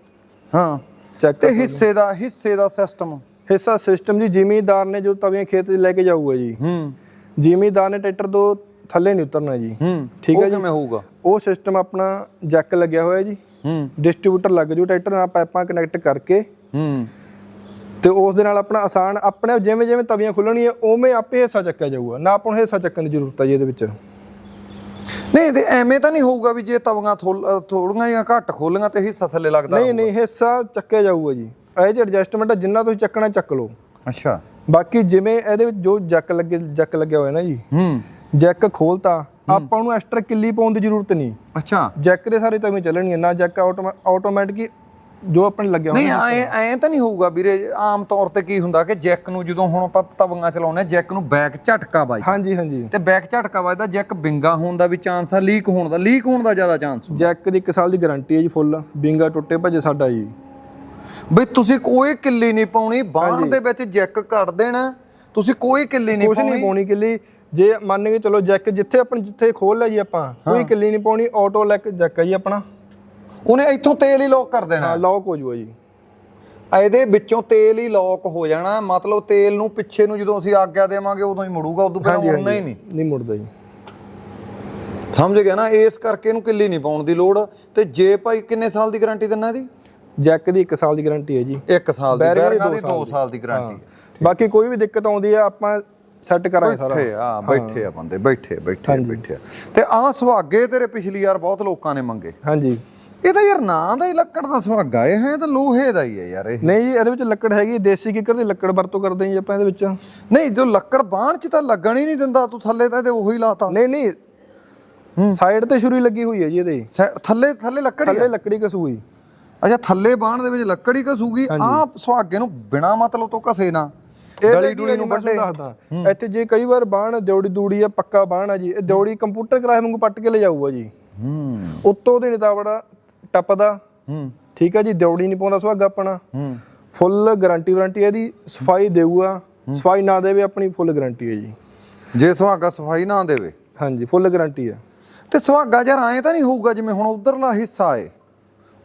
ਹਾਂ। ਚੈੱਕ ਤੇ ਹਿੱਸੇ ਦਾ ਹਿੱਸੇ ਦਾ ਸਿਸਟਮ ਹਿੱਸਾ ਸਿਸਟਮ ਜੀ ਜ਼ਿਮੀਦਾਰ ਨੇ ਜੋ ਤਵੀਆਂ ਖੇਤ 'ਚ ਲੈ ਕੇ ਜਾਊਗਾ ਜੀ। ਹੂੰ। ਜ਼ਿਮੀਦਾਰ ਨੇ ਟਰੈਕਟਰ ਤੋਂ ਥੱਲੇ ਨਹੀਂ ਉਤਰਨਾ ਜੀ। ਹੂੰ ਠੀਕ ਹੈ ਜੀ। ਕਿਵੇਂ ਹੋਊਗਾ? ਉਹ ਸਿਸਟਮ ਆਪਣਾ ਜੈਕ ਲੱਗਿਆ ਹੋਇਆ ਜੀ। ਹੂੰ। ਡਿਸਟ੍ਰੀਬਿਊਟਰ ਲੱਗ ਜੂ ਟਰੈਕਟਰ ਨਾਲ ਪਾਈਪਾਂ ਕਨੈਕਟ ਕਰਕੇ। ਹੂੰ। ਤੇ ਉਸ ਦੇ ਨਾਲ ਆਪਣਾ ਆਸਾਨ ਆਪਣੇ ਜਿਵੇਂ ਜਿਵੇਂ ਤਵੀਆਂ ਖੁੱਲਣੀਆਂ ਉਵੇਂ ਆਪੇ ਹਿੱਸਾ ਚੱਕਿਆ ਜਾਊਗਾ। ਨਾ ਆਪਾਂ ਨੂੰ ਹਿੱਸਾ ਚੱਕਣ ਦੀ ਜ਼ਰੂਰਤ ਹੈ ਜੀ ਇਹਦੇ ਵਿੱਚ। ਨਹੀਂ ਤੇ ਐਵੇਂ ਤਾਂ ਨਹੀਂ ਹੋਊਗਾ ਵੀ ਜੇ ਤਵੀਆਂ ਥੋੜੀਆਂ ਜਾਂ ਘੱਟ ਖੋਲੀਆਂ ਤੇ ਹਿੱਸਾ ਥੱਲੇ ਲੱਗਦਾ ਨਹੀਂ ਨਹੀਂ ਹਿੱਸਾ ਚੱਕਿਆ ਜਾਊਗਾ ਜੀ। ਇਹ ਜੇ ਐਡਜਸਟਮੈਂਟ ਹੈ ਜਿੰਨਾ ਤੁਸੀਂ ਚੱਕਣਾ ਚੱਕ ਲਓ। ਅੱਛਾ। ਬਾਕੀ ਜਿਵੇਂ ਇਹਦੇ ਵਿੱਚ ਜੋ ਜੱਕ ਲੱਗੇ ਜੱਕ ਲੱਗਿਆ ਹੋਇਆ ਨਾ ਜੀ। ਹੂੰ। ਜੈਕ ਖੋਲਤਾ ਆਪਾਂ ਨੂੰ ਐਕਸਟਰਾ ਕਿੱਲੀ ਪਾਉਣ ਦੀ ਜ਼ਰੂਰਤ ਨਹੀਂ। ਅੱਛਾ। ਜੈਕ ਦੇ ਸਾਰੇ ਤਵੇਂ ਚੱਲਣਗੀਆਂ ਨਾ ਜੈਕ ਆਟੋਮੈਟਿਕ ਜੋ ਆਪਣੇ ਲੱਗਿਆ ਨਹੀਂ ਐ ਐ ਤਾਂ ਨਹੀਂ ਹੋਊਗਾ ਵੀਰੇ ਆਮ ਤੌਰ ਤੇ ਕੀ ਹੁੰਦਾ ਕਿ ਜੈਕ ਨੂੰ ਜਦੋਂ ਹੁਣ ਆਪਾਂ ਤਵੀਆਂ ਚਲਾਉਂਦੇ ਜੈਕ ਨੂੰ ਬੈਕ ਝਟਕਾ ਵੱਜ ਹਾਂਜੀ ਹਾਂਜੀ। ਤੇ ਬੈਕ ਝਟਕਾ ਵੱਜਦਾ ਜੈਕ ਬਿੰਗਾ ਹੋਣ ਦਾ ਵੀ ਚਾਂਸ ਆ ਲੀਕ ਹੋਣ ਦਾ ਲੀਕ ਹੋਣ ਦਾ ਜ਼ਿਆਦਾ ਚਾਂਸ ਜੈਕ ਦੀ 1 ਸਾਲ ਦੀ ਗਾਰੰਟੀ ਹੈ ਜੀ ਫੁੱਲ ਬਿੰਗਾ ਟੁੱਟੇ ਭੱਜੇ ਸਾਡਾ ਜੀ। ਬਈ ਤੁਸੀਂ ਕੋਈ ਕਿੱਲੀ ਨਹੀਂ ਪਾਉਣੀ ਬਾਹਣ ਦੇ ਵਿੱਚ ਜੈਕ ਕੱਢ ਦੇਣਾ ਤੁਸੀਂ ਕੋਈ ਕਿੱਲੀ ਨਹੀਂ ਕੁਛ ਨਹੀਂ ਪਾਉਣੀ। ਪਾਉਣੀ ਕਿੱਲੀ ਜੇ ਮੰਨ ਕੇ ਚਲੋ ਜੈਕ ਜਿੱਥੇ ਆਪਣ ਜਿੱਥੇ ਖੋਲ ਲਿਆ ਜੀ ਆਪਾਂ ਕੋਈ ਕਿੱਲੀ ਨਹੀਂ ਪਾਉਣੀ ਆਟੋ ਲੈਕ ਜੈਕ ਹੈ ਜੀ ਆਪਣਾ। ਉਹਨੇ ਇੱਥੋਂ ਤੇਲ ਹੀ ਲੋਕ ਕਰ ਦੇਣਾ। ਹਾਂ ਲੌਕ ਹੋ ਜੂਗਾ ਜੀ। ਇਹਦੇ ਵਿੱਚੋਂ ਤੇਲ ਹੀ ਲੋਕ ਹੋ ਜਾਣਾ ਮਤਲਬ ਤੇਲ ਨੂੰ ਪਿੱਛੇ ਨੂੰ ਜਦੋਂ ਅਸੀਂ ਆਗਿਆ ਦੇਵਾਂਗੇ ਉਦੋਂ ਹੀ ਮੁੜੂਗਾ ਉਦੋਂ ਪਹਿਲਾਂ ਮੁੜਨਾ ਹੀ ਨਹੀਂ। ਨਹੀਂ ਮੁੜਦਾ ਜੀ। ਸਮਝ ਗਿਆ ਨਾ? ਇਸ ਕਰਕੇ ਇਹਨੂੰ ਕਿੱਲੀ ਨਹੀਂ ਪਾਉਣ ਦੀ ਲੋੜ। ਤੇ ਜੇ ਭਾਈ ਕਿੰਨੇ ਸਾਲ ਦੀ ਗਾਰੰਟੀ ਦਿੰਨਾ ਇਹਦੀ? ਜੈਕ ਦੀ 1 ਸਾਲ ਦੀ ਗਾਰੰਟੀ ਹੈ ਜੀ। 1 ਸਾਲ ਦੀ ਬੈਰਿੰਗ ਦੀ ਬੈਰਿੰਗਾਂ ਦੀ ਦੋ। 2 ਸਾਲ ਦੀ ਗਾਰੰਟੀ ਬਾਕੀ ਕੋਈ ਵੀ ਦਿੱਕਤ ਆਉਂਦੀ ਹੈ ਆਪਾਂ ਸੈੱਟ ਕਰਾਂਗੇ ਸਾਰਾ। ਬੈਠੇ ਆ ਬੈਠੇ ਆ ਬੰਦੇ ਬੈਠੇ ਬੈਠੇ ਬੈਠੇ ਆ। ਤੇ ਆਹ ਸੁਹਾਗੇ ਤੇਰੇ ਪਿਛਲੀ ਵਾਰ ਬਹੁਤ ਲੋਕਾਂ ਨੇ ਮੰਗੇ। ਹਾਂਜੀ। ਇਹ ਤਾਂ ਯਾਰ ਨਾਂ ਦਾ ਹੀ ਲੱਕੜ ਦਾ ਸੁਹਾਗਾ ਇਹ ਹੈ ਤਾਂ ਲੋਹੇ ਦਾ ਹੀ ਹੈ ਯਾਰ ਇਹ। ਨਹੀਂ ਜੀ ਇਹਦੇ ਵਿੱਚ ਲੱਕੜ ਹੈਗੀ ਦੇਸੀ ਕਿੱਕਰ ਦੀ ਲੱਕੜ ਵਰਤੋਂ ਕਰਦੇ ਜੀ ਆਪਾਂ ਇਹਦੇ ਵਿੱਚ। ਨਹੀਂ ਜੋ ਲੱਕੜ ਬਾਹਣ ਚ ਤਾਂ ਲੱਗਣ ਹੀ ਨਹੀਂ ਦਿੰਦਾ ਤੂੰ ਥੱਲੇ ਤਾਂ ਇਹਦੇ ਉਹੀ ਲਾਤਾ। ਨਹੀਂ ਨਹੀਂ। ਸਾਈਡ ਤੇ ਛੁਰੀ ਲੱਗੀ ਹੋਈ ਹੈ ਜੀ ਇਹਦੇ। ਥੱਲੇ ਥੱਲੇ ਲੱਕੜ ਹੀ ਥੱਲੇ ਆ ਲੱਕੜੀ ਕਸੂਈ ਅੱਛਾ ਥੱਲੇ ਬਾਹਣ ਦੇ ਵਿੱਚ ਲੱਕੜ ਹੀ ਘਸੂਗੀ ਆਹ ਸੁਹਾਗੇ ਨੂੰ ਬਿਨਾ ਮਤਲਬ ਤੋਂ ਘਸੇ ਨਾ। ਇਹ ਡਲੀ ਨੂੰ ਵੱਡੇ ਦੱਸਦਾ। ਇੱਥੇ ਜੇ ਕਈ ਵਾਰ ਬਾਣ ਦਿਉੜੀ ਦੂੜੀ ਆ ਪੱਕਾ ਬਾਣ ਆ ਜੀ ਇਹ ਦਿਉੜੀ ਕੰਪਿਊਟਰ ਕਰਾਏ ਵਾਂਗੂ ਪੱਟ ਕੇ ਲੈ ਜਾਊਗਾ ਜੀ। ਹੂੰ। ਉੱਤੋਂ ਦੇ ਨਿਤਾਵੜਾ ਟੱਪਦਾ। ਹੂੰ। ਠੀਕ ਹੈ ਜੀ ਦਿਉੜੀ ਨਹੀਂ ਪਾਉਂਦਾ ਸੁਹਾਗਾ ਆਪਣਾ। ਹੂੰ। ਫੁੱਲ ਗਾਰੰਟੀ ਵਾਰੰਟੀ ਇਹਦੀ ਸਫ਼ਾਈ ਦੇਊਗਾ। ਸਫ਼ਾਈ ਨਾ ਦੇਵੇ ਆਪਣੀ ਫੁੱਲ ਗਾਰੰਟੀ ਹੈ ਜੀ। ਜੇ ਸੁਹਾਗਾ ਸਫ਼ਾਈ ਨਾ ਦੇਵੇ। ਹਾਂਜੀ ਫੁੱਲ ਗਾਰੰਟੀ ਹੈ ਤੇ ਸੁਹਾਗਾ ਯਾਰ ਐਂ ਤਾਂ ਨਹੀਂ ਹੋਊਗਾ ਜਿਵੇਂ ਹੁਣ ਉਧਰਲਾ ਹਿੱਸਾ ਏ।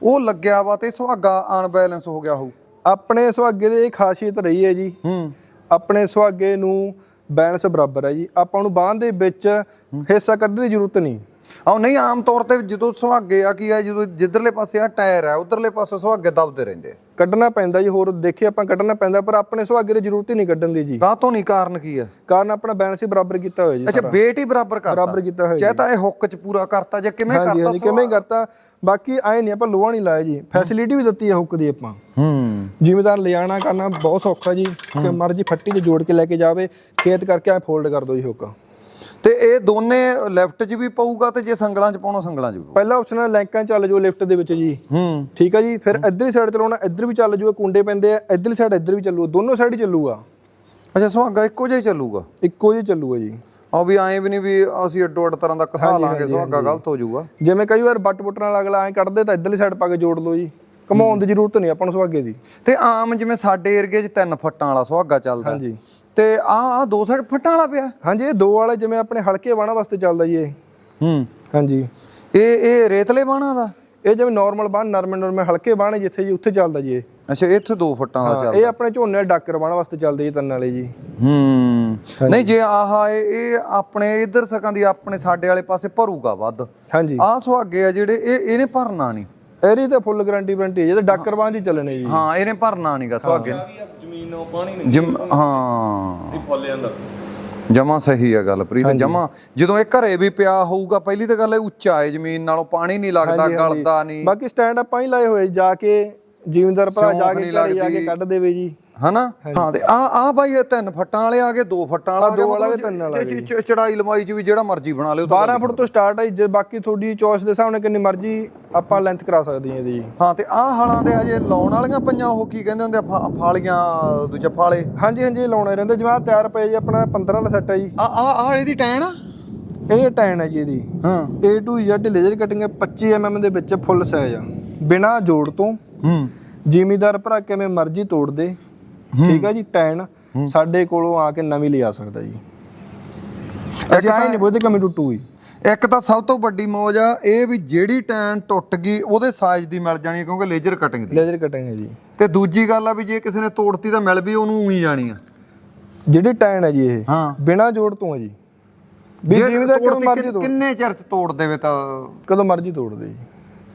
ਉਹ ਲੱਗਿਆ ਵਾ ਤੇ ਸੁਹਾਗਾ ਅਨਬੈਲੈਂਸ ਹੋ ਗਿਆ ਹੋਊ। ਆਪਣੇ ਸੁਹਾਗੇ ਦੀ ਇਹ ਖਾਸੀਅਤ ਰਹੀ ਹੈ ਜੀ। ਹੂੰ। ਆਪਣੇ ਸੁਹਾਗੇ ਨੂੰ ਬੈਲੈਂਸ ਬਰਾਬਰ ਹੈ ਜੀ। ਆਪਾਂ ਨੂੰ ਬਾਂਹ ਦੇ ਵਿੱਚ ਹਿੱਸਾ ਕੱਢਣ ਦੀ ਜ਼ਰੂਰਤ ਨਹੀਂ। ਆਹ ਨਹੀਂ ਆਮ ਤੌਰ ਤੇ ਜਦੋਂ ਸੁਹਾਗੇ ਆ ਕੀ ਆ ਜਦੋਂ ਜਿੱਧਰਲੇ ਪਾਸੇ ਆ ਟਾਇਰ ਆ ਉਧਰਲੇ ਪਾਸੇ ਸੁਹਾਗੇ ਦਬਦੇ ਰਹਿੰਦੇ ਕੱਢਣਾ ਪੈਂਦਾ ਜੀ ਹੋਰ ਦੇਖੇ ਆਪਾਂ ਕੱਢਣਾ ਪੈਂਦਾ ਪਰ ਆਪਣੇ ਸੁਹਾਗੇ ਦੀ ਜ਼ਰੂਰਤ ਹੀ ਨਹੀਂ ਕੱਢਣ ਦੀ ਜੀ। ਕਾਹ ਤੋਂ ਨਹੀਂ ਕਾਰਨ ਕੀ ਆ ਕਾਰਨ ਆਪਣਾ ਬੈਲੈਂਸ ਹੀ ਬਰਾਬਰ ਕੀਤਾ ਹੋਇਆ ਜੀ ਅੱਛਾ weight ਹੀ ਬਰਾਬਰ ਕਰਤਾ। ਬਰਾਬਰ ਕੀਤਾ ਹੋਇਆ ਚਾਹੇ ਤਾਂ ਇਹ ਹੁੱਕ ਚ ਪੂਰਾ ਕਰਤਾ ਜਾਂ ਕਿਵੇਂ ਕਰਤਾ ਕਿਵੇਂ ਕਰਤਾ ਬਾਕੀ ਐ ਨਹੀਂ ਆਪਾਂ ਲੋਹਾ ਨਹੀਂ ਲਾਇਆ ਜੀ। ਫੈਸਿਲਿਟੀ ਵੀ ਦਿੱਤੀ ਹੈ ਹੁੱਕ ਦੀ ਆਪਾਂ। ਹੂੰ। ਜ਼ਿਮੀਦਾਰ ਲਿਜਾਣਾ ਕਰਨਾ ਬਹੁਤ ਸੌਖਾ ਜੀ ਕਿ ਮਰਜ਼ੀ ਫੱਟੀ ਤੇ ਜੋੜ ਕੇ ਲੈ ਕੇ ਜਾਵੇ ਖੇਤ ਕਰਕੇ ਐ ਫੋਲਡ ਕਰ ਦੋ ਜੀ ਹੁੱਕ। ਤੇ ਇਹ ਦੋਨੇ ਲੈਫਟ 'ਚ ਵੀ ਪਊਗਾ ਤੇ ਜੇ ਸੰਗਲਾਂ 'ਚ ਪਾਉਣਾ ਸੰਗਲਾਂ 'ਚ ਵੀ ਪਹਿਲਾ ਆਪਸ਼ਨ ਹੈ ਲੈਂਕਾਂ ਚੱਲ ਜੋ ਲਿਫਟ ਦੇ ਵਿੱਚ ਜੀ। ਹੂੰ। ਠੀਕ ਹੈ ਜੀ ਫਿਰ ਇੱਧਰਲੀ ਸਾਈਡ ਚਲਾਉਣਾ ਇੱਧਰ ਵੀ ਚੱਲ ਜੂਗਾ ਕੁੰਡੇ ਪੈਂਦੇ ਆ ਇੱਧਰਲੀ ਸਾਈਡ ਇੱਧਰ ਵੀ ਚੱਲੂਗਾ ਦੋਨੋਂ ਸਾਈਡ ਹੀ ਚੱਲੂਗਾ। ਅੱਛਾ ਸੁਹਾਗਾ ਇੱਕੋ ਜਿਹਾ ਹੀ ਚੱਲੂਗਾ? ਇੱਕੋ ਜਿਹਾ ਚੱਲੂਗਾ ਜੀ। ਆ ਵੀ ਐਂ ਵੀ ਨਹੀਂ ਵੀ ਅਸੀਂ ਅੱਡੋ ਅੱਡ ਤਰ੍ਹਾਂ ਦਾ ਕਸਾ ਲਾਂਗੇ ਸੁਹਾਗਾ ਗਲਤ ਹੋ ਜਾਊਗਾ। ਜਿਵੇਂ ਕਈ ਵਾਰ ਬੱਟ ਬੁੱਟ ਨਾਲ ਅਗਲਾ ਐਂ ਕੱਢਦੇ ਤਾਂ ਇੱਧਰਲੀ ਸਾਈਡ ਪਾ ਕੇ ਜੋੜ ਲਓ ਜੀ। ਘਮਾਉਣ ਦੀ ਜ਼ਰੂਰਤ ਨਹੀਂ ਆਪਾਂ ਨੂੰ ਸੁਹਾਗੇ ਦੀ। ਤੇ ਆਮ ਜਿਵੇਂ ਸਾਡੇ ਏਰੀਏ 'ਚ ਤਿੰਨ ਫੱਟਾਂ ਵਾਲਾ ਸੁਹਾਗਾ ਚੱਲਦਾ। ਹਾਂਜੀ। ਤੇ ਆ ਆ ਦੋ ਸਾਈਡ ਫੱਟਾਂ ਵਾਲਾ ਪਿਆ। ਹਾਂਜੀ ਇਹ ਦੋ ਵਾਲੇ ਜਿਵੇਂ ਆਪਣੇ ਹਲਕੇ ਬਾਣਾ ਵਾਸਤੇ ਚੱਲਦਾ ਜੀ ਇਹ। ਹੂੰ। ਹਾਂਜੀ। ਇਹ ਇਹ ਰੇਤਲੇ ਬਾਣਾ ਦਾ? ਇਹ ਜਿਵੇਂ ਨਾਰਮਲ ਬਾਣ ਨਰਮੇ ਨਰਮੇ ਹਲਕੇ ਬਾਣ ਜਿੱਥੇ ਜੀ ਉੱਥੇ ਚੱਲਦਾ ਜੀ ਇਹ। ਅੱਛਾ ਇੱਥੇ ਦੋ ਫੱਟਾਂ ਦਾ ਚੱਲਦਾ। ਇਹ ਆਪਣੇ ਝੋਨੇ ਡਾਕਰ ਬਾਣ ਵਾਸਤੇ ਚੱਲਦੇ ਜੀ ਤੰਨ ਵਾਲੇ ਜੀ। ਹੂੰ। ਨਹੀਂ ਜੇ ਆਹ ਇਹ ਇਹ ਆਪਣੇ ਇਧਰ ਸਕਾਂ ਦੀ ਆਪਣੇ ਸਾਡੇ ਵਾਲੇ ਪਾਸੇ ਭਰੂਗਾ ਵੱਧ। ਹਾਂਜੀ। ਆਹ ਸੁਹਾਗੇ ਆ ਜਿਹੜੇ ਇਹ ਇਹਨੇ ਭਰਨਾ ਨਹੀਂ। ਇਹਦੀ ਤਾਂ ਫੁੱਲ ਗਾਰੰਟੀ ਵਾਰੰਟੀ ਹੈ ਜਿਹਦੇ ਡਾਕਰ ਬਾਣ ਜੀ ਚੱਲਣੇ ਜੀ। ਹਾਂ ਇਹਨੇ ਭਰਨਾ ਨਹੀਂਗਾ ਸੁਹਾਗੇ। ਨੇ। ਜ਼ਮੀਨ ਨੂੰ ਪਾਣੀ ਨਹੀਂ ਜਿਮ ਹਾਂ। ਫੁੱਲ ਜਾਂਦਾ। ਜਮਾ ਸਹੀ ਹੈ ਗੱਲ ਪ੍ਰੀਤ ਜਮਾ। ਜਦੋਂ ਇਹ ਘਰੇ ਵੀ ਪਿਆ ਹੋਊਗਾ ਪਹਿਲੀ ਤਾਂ ਗੱਲ ਇਹ ਉੱਚਾ ਹੈ ਜ਼ਮੀਨ ਨਾਲੋਂ ਪਾਣੀ ਨਹੀਂ ਲੱਗਦਾ ਗਲਦਾ ਨਹੀਂ। ਬਾਕੀ ਸਟੈਂਡ ਆਪਾਂ ਹੀ ਲਾਏ ਹੋਏ ਜੀ, ਕੇ ਜ਼ਿਮੀਂਦਾਰ ਭਰਾ ਜਾ ਕੇ ਨਹੀਂ ਘਰੇ ਜਾ ਕੇ ਲੱਗਦੀ। ਕੱਢ ਦੇਵੇ ਜੀ। ਹਨਾ? ਹਾਂ ਤੇ ਆ ਆ ਬਾਈ ਇਹ ਤਿੰਨ ਫੱਟਾਂ ਵਾਲੇ ਆ ਗਏ ਦੋ ਫੱਟਾਂ ਵਾਲਾ ਆ ਦੋ ਵਾਲਾ ਤਿੰਨ ਵਾਲਾ ਚੜਾਈ ਲੰਬਾਈ ਚ ਵੀ ਜਿਹੜਾ ਮਰਜ਼ੀ ਬਣਾ ਲਿਓ 12 ਫੁੱਟ ਤੋਂ ਸਟਾਰਟ ਹੈ ਜੀ, ਬਾਕੀ ਤੁਹਾਡੀ ਚੋਇਸ ਦੇ ਹਿਸਾਬ ਨਾਲ ਕਿੰਨੀ ਮਰਜ਼ੀ ਆਪਾਂ ਲੈਂਥ ਕਰਾ ਸਕਦੇ ਹਾਂ ਇਹਦੀ ਹਾਂ ਤੇ ਆਹ ਹਾਲਾਂ ਦੇ ਹਜੇ ਲਾਉਣ ਵਾਲੀਆਂ ਪਈਆਂ ਉਹ ਕੀ ਕਹਿੰਦੇ ਹੁੰਦੇ ਆ ਫਾਲੀਆਂ ਦੂਜਾ ਫਾਲੇ। ਹਾਂਜੀ ਹਾਂਜੀ ਲਾਉਣੇ ਰਹਿੰਦੇ ਜਿਵੇਂ ਆਹ ਤਿਆਰ ਪਏ ਜੀ ਆਪਣਾ 15 ਵਾਲਾ ਸੈੱਟ ਹੈ ਜੀ। ਆ ਆ ਆ ਇਹਦੀ ਟੈਨ ਆ? ਇਹ ਟੈਨ ਹੈ ਜੀ ਇਹਦੀ। ਹਾਂ। A to Z laser cutting ਹੈ 25 mm ਦੇ ਵਿੱਚ ਫੁੱਲ ਸਾਈਜ਼ ਆ। ਬਿਨਾ ਜੋੜ ਤੋਂ। ਹੂੰ। ਜ਼ਿਮੀਦਾਰ ਭਰਾ ਕਿਵੇਂ ਮਰਜ਼ੀ ਤੋੜ ਦੇ। ਠੀਕ ਹੈ ਜੀ ਟੈਨ ਸਾਡੇ ਕੋਲੋਂ ਆ ਕੇ ਨਵੀਂ ਲਿਆ ਸਕਦਾ ਜੀ। ਅਸੀਂ ਆਏ ਨਹੀਂ ਬੋਲਦੇ ਕਮੀ ਟੁੱਟੂਗੀ। ਇੱਕ ਤਾਂ ਸਭ ਤੋਂ ਵੱਡੀ ਮੌਜ ਆ ਇਹ ਵੀ ਜਿਹੜੀ ਟੈਨ ਟੁੱਟ ਗਈ ਉਹਦੇ ਸਾਈਜ਼ ਦੀ ਮਿਲ ਜਾਣੀ ਆ ਕਿਉਂਕਿ ਲੇਜ਼ਰ ਕਟਿੰਗ ਦੀ। ਲੇਜ਼ਰ ਕਟਿੰਗ ਹੈ ਜੀ। ਤੇ ਦੂਜੀ ਗੱਲ ਆ ਵੀ ਜੇ ਕਿਸੇ ਨੇ ਤੋੜਤੀ ਤਾਂ ਮਿਲ ਵੀ ਉਹਨੂੰ ਉਹੀ ਜਾਣੀ ਆ। ਜਿਹੜੀ ਟੈਨ ਹੈ ਜੀ ਇਹ ਹਾਂ। ਬਿਨਾ ਜੋੜ ਤੋਂ ਹੈ ਜੀ। ਵੀ ਜੇ ਜ਼ਿਮੀਦਾਰ ਕਿਵੇਂ ਤੋੜਤੀ ਮਰਜ਼ੀ ਤੋੜ। ਕਿੰਨੇ ਚਿਰ ਚ ਤੋੜ ਦੇਵੇ ਤਾਂ ਕਦੋਂ ਮਰਜ਼ੀ ਤੋੜ ਦੇ ਜੀ।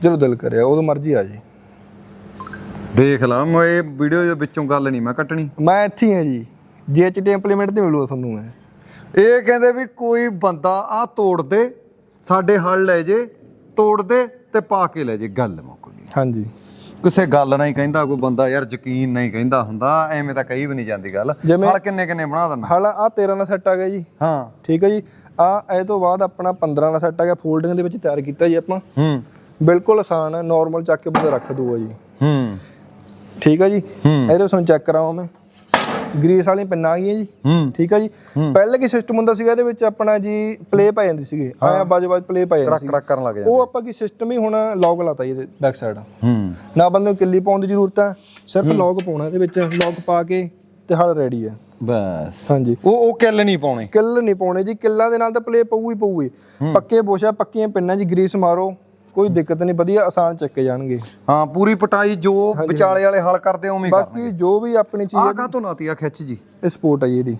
ਜਦੋਂ ਦਿਲ ਕਰਿਆ ਉਦੋਂ ਮਰਜ਼ੀ ਆ ਜੀ। ਦੇਖ ਲਾ ਮੈਂ ਇਹ ਵੀਡੀਓ ਦੇ ਵਿੱਚੋਂ ਗੱਲ ਨਹੀਂ ਮੈਂ ਕੱਟਣੀ। ਮੈਂ ਇੱਥੇ ਹੀ ਹਾਂ ਜੀ। ਜੀਐਚਟੀ ਇੰਪਲੀਮੈਂਟ ਤੇ ਮਿਲੂਗਾ ਤੁਹਾਨੂੰ ਮੈਂ। ਇਹ ਕਹਿੰਦੇ ਵੀ ਕੋਈ ਬੰਦਾ ਆ ਤੋੜ ਦੇ ਸਾਡੇ ਹਲ ਲੈ ਜੇ ਤੋੜ ਦੇ ਤੇ ਪਾ ਕੇ ਲੈ ਜੇ ਗੱਲ ਮੁੱਕ ਗਈ। ਹਾਂਜੀ। ਕਿਸੇ ਗੱਲ ਨਾਲ ਹੀ ਕਹਿੰਦਾ ਕੋਈ ਬੰਦਾ ਯਾਰ ਯਕੀਨ ਨਹੀਂ ਕਹਿੰਦਾ ਹੁੰਦਾ ਐਵੇਂ ਤਾਂ ਕਹੀ ਵੀ ਨਹੀਂ ਜਾਂਦੀ ਗੱਲ। ਜਿਵੇਂ- ਹਲ ਕਿੰਨੇ ਕਿੰਨੇ ਬਣਾ ਦਿੰਦਾ। ਹਾਲਾ ਆ 13 ਦਾ ਸੈੱਟ ਆ ਗਿਆ ਜੀ। ਹਾਂ। ਠੀਕ ਹੈ ਜੀ। ਆ ਇਹ ਤੋਂ ਬਾਅਦ ਆਪਣਾ 15 ਦਾ ਸੈੱਟ ਆ ਗਿਆ ਫੋਲਡਿੰਗ ਦੇ ਵਿੱਚ ਤਿਆਰ ਕੀਤਾ ਜੀ ਆਪਾਂ। ਹੂੰ। ਬਿਲਕੁਲ ਆਸਾਨ ਹੈ ਨਾਰਮਲ ਚੱਕ ਕੇ ਬੰਦਾ ਰੱਖ ਦੂਗਾ ਜੀ। ਹੂੰ। ਠੀਕ ਹੈ ਜੀ? ਇਹਦੇ ਤੁਹਾਨੂੰ ਚੈੱਕ ਕਰਾਵਾਂ ਮੈਂ। ਗਰੀਸ ਵਾਲੀਆਂ ਪਿੰਨਾਂ ਆ ਗਈਆਂ ਜੀ। ਠੀਕ ਹੈ ਜੀ? ਪਹਿਲੇ ਕੀ ਸਿਸਟਮ ਹੁੰਦਾ ਸੀਗਾ? ਇਹਦੇ ਵਿੱਚ ਆਪਣਾ ਜੀ ਪਲੇ ਪੈ ਜਾਂਦੀ ਸੀਗੇ। ਆਇਆ ਬਾਜ ਬਾਜ ਪਲੇ ਪੈ ਜਾਂਦੀ ਸੀ ਕੜਕ ਕਰਨ ਲੱਗ ਜਾਂਦਾ। ਉਹ ਆਪਾਂ ਕੀ ਸਿਸਟਮ ਹੀ ਹੁਣ ਲੌਕ ਲਾਤਾ ਜੀ ਇਹਦੇ ਬੈਕ ਸਾਈਡ ਹੂੰ। ਨਾ ਬੰਦੇ ਨੂੰ ਕਿੱਲੀ ਪਾਉਣ ਦੀ ਜ਼ਰੂਰਤ ਹੈ ਸਿਰਫ ਲੌਕ ਪਾਉਣਾ ਇਹਦੇ ਵਿੱਚ। ਲੌਕ ਪਾ ਕੇ ਤੇ ਹਲ ਰੈਡੀ ਹੈ ਬਸ। ਹਾਂਜੀ। ਉਹ ਉਹ ਕਿੱਲ ਨਹੀਂ ਪਾਉਣੇ। ਕਿੱਲ ਨਹੀਂ ਪਾਉਣੇ ਜੀ। ਕਿੱਲਾਂ ਦੇ ਨਾਲ ਤਾਂ ਪਲੇ ਪਊ ਹੀ ਪਊ ਹੀ। ਪੱਕੇ ਬੋਸ਼ਾ ਪੱਕੀਆਂ ਪਿੰਨਾਂ ਜੀ। ਗਰੀਸ ਮਾਰੋ। ਕੋਈ ਦਿੱਕਤ ਨਹੀਂ ਵਧੀਆ ਆਸਾਨ ਚੱਕੇ ਜਾਣਗੇ। ਹਾਂ ਪੂਰੀ ਪਟਾਈ ਜੋ ਵਿਚਾਲੇ ਵਾਲੇ ਹਲ ਕਰਦੇ ਉਵੇਂ ਕਰਨਗੇ। ਬਾਕੀ ਜੋ ਵੀ ਆਪਣੀ ਚੀਜ਼ ਕਾ ਤੋਂ ਲਾਤੀ ਆ ਖਿੱਚ ਜੀ? ਇਹ ਸਪੋਰਟ ਜੀ ਇਹਦੀ।